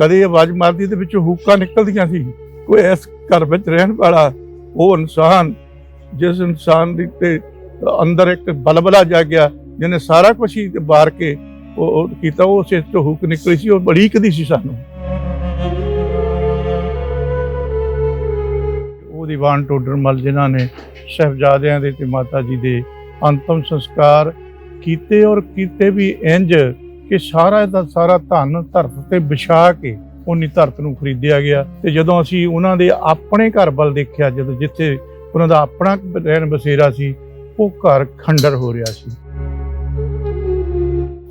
ਕਦੇ ਆਵਾਜ਼ ਮਾਰਦੀ ਤੇ ਵਿੱਚੋਂ ਹੂਕਾਂ ਨਿਕਲਦੀਆਂ ਸੀ। ਕੋਈ ਇਸ ਘਰ ਵਿੱਚ ਰਹਿਣ ਵਾਲਾ ਉਹ ਇਨਸਾਨ, ਜਿਸ ਇਨਸਾਨ ਦੇ ਤੇ ਅੰਦਰ ਇੱਕ ਬਲਬਲਾ ਜਾਗਿਆ ਜਿਹਨੇ ਸਾਰਾ ਕੁਝ ਹੀ ਬਾਰ ਕੇ ਉਹ ਕੀਤਾ, ਉਹ ਸਿਰ ਤੋਂ ਹੂਕ ਨਿਕਲੀ ਸੀ, ਉਹ ਬੜੀ ਕਦੀ ਸੀ ਸਾਨੂੰ। ਉਹ ਦੀਵਾਨ ਟੋਡਰਮਲ ਜਿਨ੍ਹਾਂ ਨੇ ਸਾਹਿਬਜ਼ਾਦਿਆਂ ਦੇ ਤੇ ਮਾਤਾ ਜੀ ਦੇ ਅੰਤਮ ਸੰਸਕਾਰ ਕੀਤੇ ਔਰ ਕੀਤੇ ਵੀ ਇੰਜ ਕਿ ਸਾਰਾ ਦਾ ਸਾਰਾ ਧਨ ਧਰਤ ਤੇ ਵਿਛਾ ਕੇ ਉਨੀ ਧਰਤ ਨੂੰ ਖਰੀਦਿਆ ਗਿਆ। ਤੇ ਜਦੋਂ ਅਸੀਂ ਉਹਨਾਂ ਦੇ ਆਪਣੇ ਘਰ ਵੱਲ ਦੇਖਿਆ, ਜਦੋਂ ਜਿੱਥੇ ਉਹਨਾਂ ਦਾ ਆਪਣਾ ਰਹਿਣ ਬਸੇਰਾ ਸੀ, ਉਹ ਘਰ ਖੰਡਰ ਹੋ ਰਿਹਾ ਸੀ।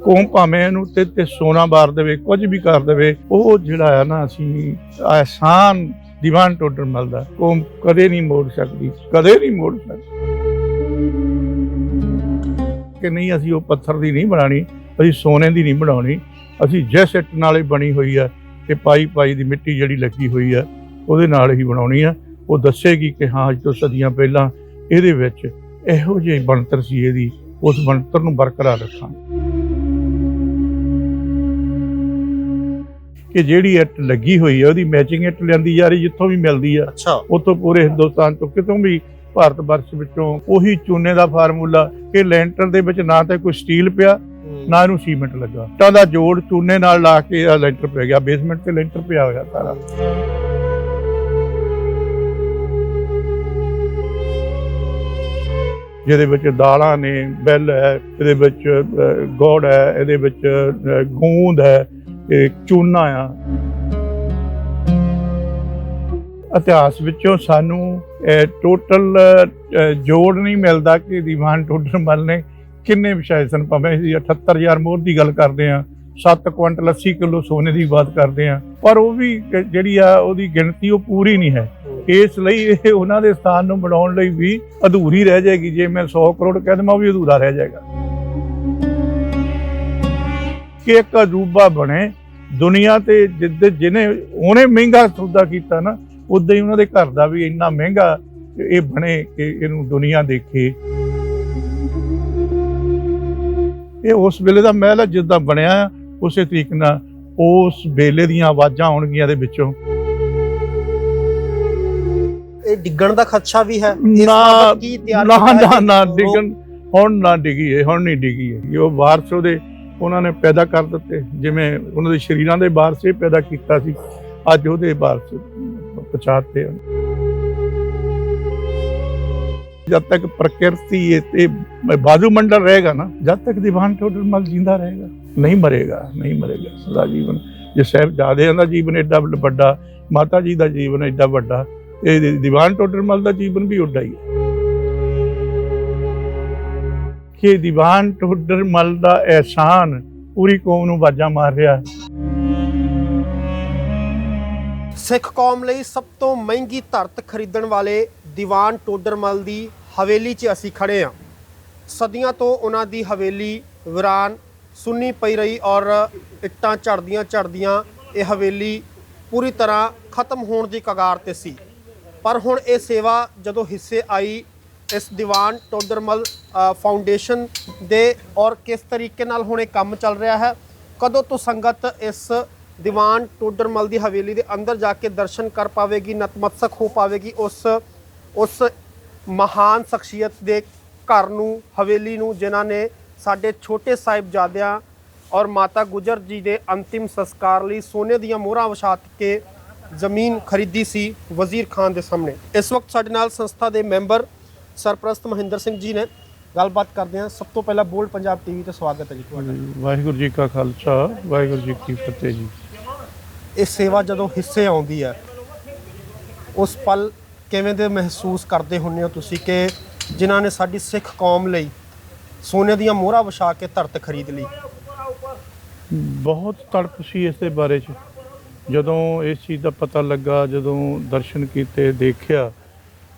ਕੌਮ ਭਾਵੇਂ ਇਹਨੂੰ ਤੇ ਤੇ ਸੋਨਾ ਬਾਰ ਦੇਵੇ, ਕੁਝ ਵੀ ਕਰ ਦੇਵੇ, ਉਹ ਜਿਹੜਾ ਆ ਨਾ ਅਸੀਂ ਆਸਾਨ ਦੀਵਾਨ ਟੋਟਰ ਮਿਲਦਾ। ਕੌਮ ਕਦੇ ਨਹੀਂ ਮੋੜ ਸਕਦੀ, ਕਦੇ ਨਹੀਂ ਮੋੜ ਸਕਦੀ। ਕਿ ਨਹੀਂ, ਅਸੀਂ ਉਹ ਪੱਥਰ ਦੀ ਨਹੀਂ ਬਣਾਣੀ ਅਸੀਂ ਸੋਨੇ ਦੀ ਨਹੀਂ ਬਣਾਉਣੀ। ਅਸੀਂ ਜਿਸ ਇੱਟ ਨਾਲ ਹੀ ਬਣੀ ਹੋਈ ਆ ਤੇ ਪਾਈ ਪਾਈ ਦੀ ਮਿੱਟੀ ਜਿਹੜੀ ਲੱਗੀ ਹੋਈ ਆ ਉਹਦੇ ਨਾਲ ਹੀ ਬਣਾਉਣੀ ਆ। ਉਹ ਦੱਸੇਗੀ ਕਿ ਹਾਂ ਅੱਜ ਤੋਂ ਸਦੀਆਂ ਪਹਿਲਾਂ ਇਹਦੇ ਵਿੱਚ ਇਹੋ ਜਿਹੀ ਬਣਤਰ ਸੀ ਇਹਦੀ ਉਸ ਬਣਤਰ ਨੂੰ ਬਰਕਰਾਰ ਰੱਖਾਂ ਕਿ ਜਿਹੜੀ ਇੱਟ ਲੱਗੀ ਹੋਈ ਹੈ ਉਹਦੀ ਮੈਚਿੰਗ ਇੱਟ ਲਿਆਂਦੀ ਜਾ ਰਹੀ ਜਿੱਥੋਂ ਵੀ ਮਿਲਦੀ ਆ। ਅੱਛਾ। ਉਤੋਂ ਪੂਰੇ ਹਿੰਦੁਸਤਾਨ ਤੋਂ ਕਿਤੋਂ ਵੀ ਭਾਰਤ ਵਰਸ਼ ਵਿੱਚੋਂ ਉਹੀ ਚੂਨੇ ਦਾ ਫਾਰਮੂਲਾ ਕਿ ਲੈਂਟਰ ਦੇ ਵਿੱਚ ਨਾ ਤਾਂ ਕੋਈ ਸਟੀਲ ਪਿਆ ਨਾ ਇਹਨੂੰ ਸੀਮੈਂਟ ਲੱਗਾ। ਇੱਟਾਂ ਦਾ ਜੋੜ ਚੂਨੇ ਨਾਲ ਲਾ ਕੇ ਆ ਲੈਂਟਰ ਪੈ ਗਿਆ। ਬੇਸਮੈਂਟ ਤੇ ਲੈਂਟਰ ਪਿਆ ਹੋਇਆ ਸਾਰਾ। ਜਿਹਦੇ ਵਿੱਚ ਦਾਲਾਂ ਨੇ, ਬੈਲ ਹੈ, ਇਹਦੇ ਵਿੱਚ ਗੋੜ ਹੈ, ਇਹਦੇ ਵਿੱਚ ਗੂੰਦ ਹੈ ਇਹ ਚੂਨਾ ਆ। ਇਤਿਹਾਸ ਵਿੱਚੋਂ ਸਾਨੂੰ ਟੋਟਲ ਜੋੜ ਨਹੀਂ ਮਿਲਦਾ ਕਿ ਦੀਵਾਨ ਟੋਡਰ ਮਲ ਨੇ ਕਿੰਨੇ ਵਿਸ਼ਾਏ ਸਨ ਭਾਵੇਂ ਅਸੀਂ 78000 ਮੋਹਰ ਦੀ ਗੱਲ ਕਰਦੇ ਆ 7 ਕੁਇੰਟਲ 80 ਕਿਲੋ ਸੋਨੇ ਦੀ ਬਾਤ ਕਰਦੇ ਆ ਪਰ ਉਹ ਵੀ ਜਿਹੜੀ ਆ ਉਹਦੀ ਗਿਣਤੀ ਉਹ ਪੂਰੀ ਨਹੀਂ ਹੈ। ਇਸ ਲਈ ਇਹ ਉਹਨਾਂ ਦੇ ਸਥਾਨ ਨੂੰ ਬਣਾਉਣ ਲਈ ਵੀ ਅਧੂਰੀ ਰਹਿ ਜਾਏਗੀ। ਜੇ ਮੈਂ 100 ਕਰੋੜ ਕਹਿ ਦਵਾਂ, ਉਹ ਵੀ ਅਧੂਰਾ ਰਹਿ ਜਾਏਗਾ। ਕਿ ਇੱਕ ਅਜੂਬਾ ਬਣੇ, ਦੁਨੀਆ ਤੇ ਜਿੱਦ, ਜਿਹਨੇ ਉਹਨੇ ਮਹਿੰਗਾ ਸੌਦਾ ਕੀਤਾ ਨਾ, ਉਦਾਂ ਹੀ ਉਹਨਾਂ ਦੇ ਘਰ ਦਾ ਵੀ ਇੰਨਾ ਮਹਿੰਗਾ ਇਹ ਬਣੇ ਕਿ ਇਹਨੂੰ ਦੁਨੀਆ ਦੇਖੇ। ਇਹ ਉਸ ਵੇਲੇ ਦਾ ਮਹਿਲ ਹੈ ਜਿੱਦਾਂ ਬਣਿਆ ਉਸੇ ਤਰੀਕੇ ਨਾਲ ਉਸ ਵੇਲੇ ਦੀਆਂ ਆਵਾਜ਼ਾਂ ਆਉਣਗੀਆਂ ਦੇ ਵਿੱਚੋਂ। ਇਹ ਡਿੱਗਣ ਦਾ ਖਦਸ਼ਾ ਵੀ ਹੈ? ਇਸ ਨਾ ਬਾਬਤ ਕੀ ਤਿਆਰੀ ਨਾ ਨਾ ਡਿੱਗਣ ਹੁਣ ਨਾ ਡਿੱਗੀ ਹੈ ਹੁਣ ਨਹੀਂ ਡਿੱਗੀ ਹੈ ਉਹ ਵਾਰਸ ਉਹਦੇ ਉਹਨਾਂ ਨੇ ਪੈਦਾ ਕਰ ਦਿੱਤੇ। ਜਿਵੇਂ ਉਹਨਾਂ ਦੇ ਸ਼ਰੀਰਾਂ ਦੇ ਵਾਰਸ ਪੈਦਾ ਕੀਤਾ ਸੀ ਅੱਜ ਉਹਦੇ ਵਾਰਸ ਪਛਾਤੇ ਹਨ ਜਦ ਤੱਕ ਪ੍ਰਕਿਰਤੀ ਇਹ ਤੇ ਬਾਜੂ ਮੰਡਲ ਰਹੇਗਾ ਨਾ, ਜਦ ਤੱਕ ਦੀਵਾਨ ਟੋਡਰ ਮਲ ਨਹੀਂ ਮਰੇਗਾ ਨਹੀਂ ਮਰੇਗਾ, ਸਦਾ ਜੀਵਨ। ਜੇ ਸਾਹਿਬਜ਼ਾਦਿਆਂ ਦਾ ਜੀਵਨ ਐਡਾ ਵੱਡਾ ਮਾਤਾ ਜੀ ਦਾ ਜੀਵਨ ਐਡਾ ਵੱਡਾ ਇਹ ਦੀ- ਦੀਵਾਨ ਟੋਡਰ ਦਾ ਜੀਵਨ ਵੀ ਉੱਡਾ ਹੀ ਹੈ। ਕਿ ਦੀਵਾਨ ਟੋਡਰ ਦਾ ਅਹਿਸਾਨ ਪੂਰੀ ਕੌਮ ਨੂੰ ਬਾਜਾਂ ਮਾਰ ਰਿਹਾ ਹੈ। ਸਿੱਖ ਕੌਮ ਲਈ ਸਭ ਤੋਂ ਮਹਿੰਗੀ ਧਰਤ ਖਰੀਦਣ ਵਾਲੇ ਦੀਵਾਨ ਟੋਡਰਮਲ ਦੀ ਹਵੇਲੀ 'ਚ ਅਸੀਂ ਖੜੇ ਹਾਂ ਸਦੀਆਂ ਤੋਂ ਉਹਨਾਂ ਦੀ ਹਵੇਲੀ ਵਿਰਾਨ ਸੁੰਨੀ ਪਈ ਰਹੀ ਔਰ ਇੱਟਾਂ ਝੜਦੀਆਂ ਝੜਦੀਆਂ ਇਹ ਹਵੇਲੀ ਪੂਰੀ ਤਰ੍ਹਾਂ ਖਤਮ ਹੋਣ ਦੀ ਕਗਾਰ ਤੇ ਸੀ। ਪਰ ਹੁਣ ਇਹ ਸੇਵਾ ਜਦੋਂ ਹਿੱਸੇ ਆਈ, ਇਸ ਦੀਵਾਨ ਟੋਡਰਮਲ ਫਾਊਂਡੇਸ਼ਨ ਦੇ ਔਰ ਕਿਸ ਤਰੀਕੇ ਨਾਲ ਹੁਣ ਇਹ ਕੰਮ ਚੱਲ ਰਿਹਾ ਹੈ, ਕਦੋਂ ਤੋਂ ਸੰਗਤ ਇਸ ਦੀਵਾਨ ਟੋਡਰਮਲ ਦੀ ਹਵੇਲੀ ਦੇ ਅੰਦਰ ਜਾ ਕੇ ਦਰਸ਼ਨ ਕਰ ਪਾਵੇਗੀ, ਨਤਮਸਤਕ ਹੋ ਪਾਵੇਗੀ, ਉਸ ਉਸ ਮਹਾਨ ਸ਼ਖਸੀਅਤ ਦੇ ਘਰ ਨੂੰ ਹਵੇਲੀ ਨੂੰ ਜਿਨ੍ਹਾਂ ਨੇ ਸਾਡੇ ਛੋਟੇ ਸਾਹਿਬਜ਼ਾਦਿਆਂ ਔਰ ਮਾਤਾ ਗੁਜਰ ਜੀ ਦੇ ਅੰਤਿਮ ਸੰਸਕਾਰ ਲਈ ਸੋਨੇ ਦੀਆਂ ਮੋਹਰਾਂ ਵਿਛਾ ਕੇ ਜ਼ਮੀਨ ਖਰੀਦੀ ਸੀ ਵਜ਼ੀਰ ਖਾਨ ਦੇ ਸਾਹਮਣੇ। ਇਸ ਵਕਤ ਸਾਡੇ ਨਾਲ ਸੰਸਥਾ ਦੇ ਮੈਂਬਰ ਸਰਪ੍ਰਸਤ ਮਹਿੰਦਰ ਸਿੰਘ ਜੀ ਨੇ ਗੱਲਬਾਤ ਕਰਦੇ ਹਾਂ। ਸਭ ਤੋਂ ਪਹਿਲਾਂ ਬੋਲਡ ਪੰਜਾਬ ਟੀਵੀ ਤੇ ਸਵਾਗਤ ਹੈ ਜੀ ਤੁਹਾਡਾ। ਵਾਹਿਗੁਰੂ ਜੀ ਕਾ ਖਾਲਸਾ ਵਾਹਿਗੁਰੂ ਜੀ ਕੀ ਫਤਿਹ ਜੀ। ਇਹ ਸੇਵਾ ਜਦੋਂ ਹਿੱਸੇ ਆਉਂਦੀ ਹੈ ਉਸ ਪਲ ਕਿਵੇਂ ਦੇ ਮਹਿਸੂਸ ਕਰਦੇ ਹੁੰਦੇ ਹੋ ਤੁਸੀਂ ਕਿ ਜਿਨ੍ਹਾਂ ਨੇ ਸਾਡੀ ਸਿੱਖ ਕੌਮ ਲਈ ਸੋਨੇ ਦੀਆਂ ਮੋਹਰਾਂ ਵਿਛਾ ਕੇ ਧਰਤ ਖਰੀਦ ਲਈ? ਬਹੁਤ ਤੜਪ ਸੀ ਇਸ ਦੇ ਬਾਰੇ ਚ। ਜਦੋਂ ਇਸ ਚੀਜ਼ ਦਾ ਪਤਾ ਲੱਗਾ, ਜਦੋਂ ਦਰਸ਼ਨ ਕੀਤੇ, ਦੇਖਿਆ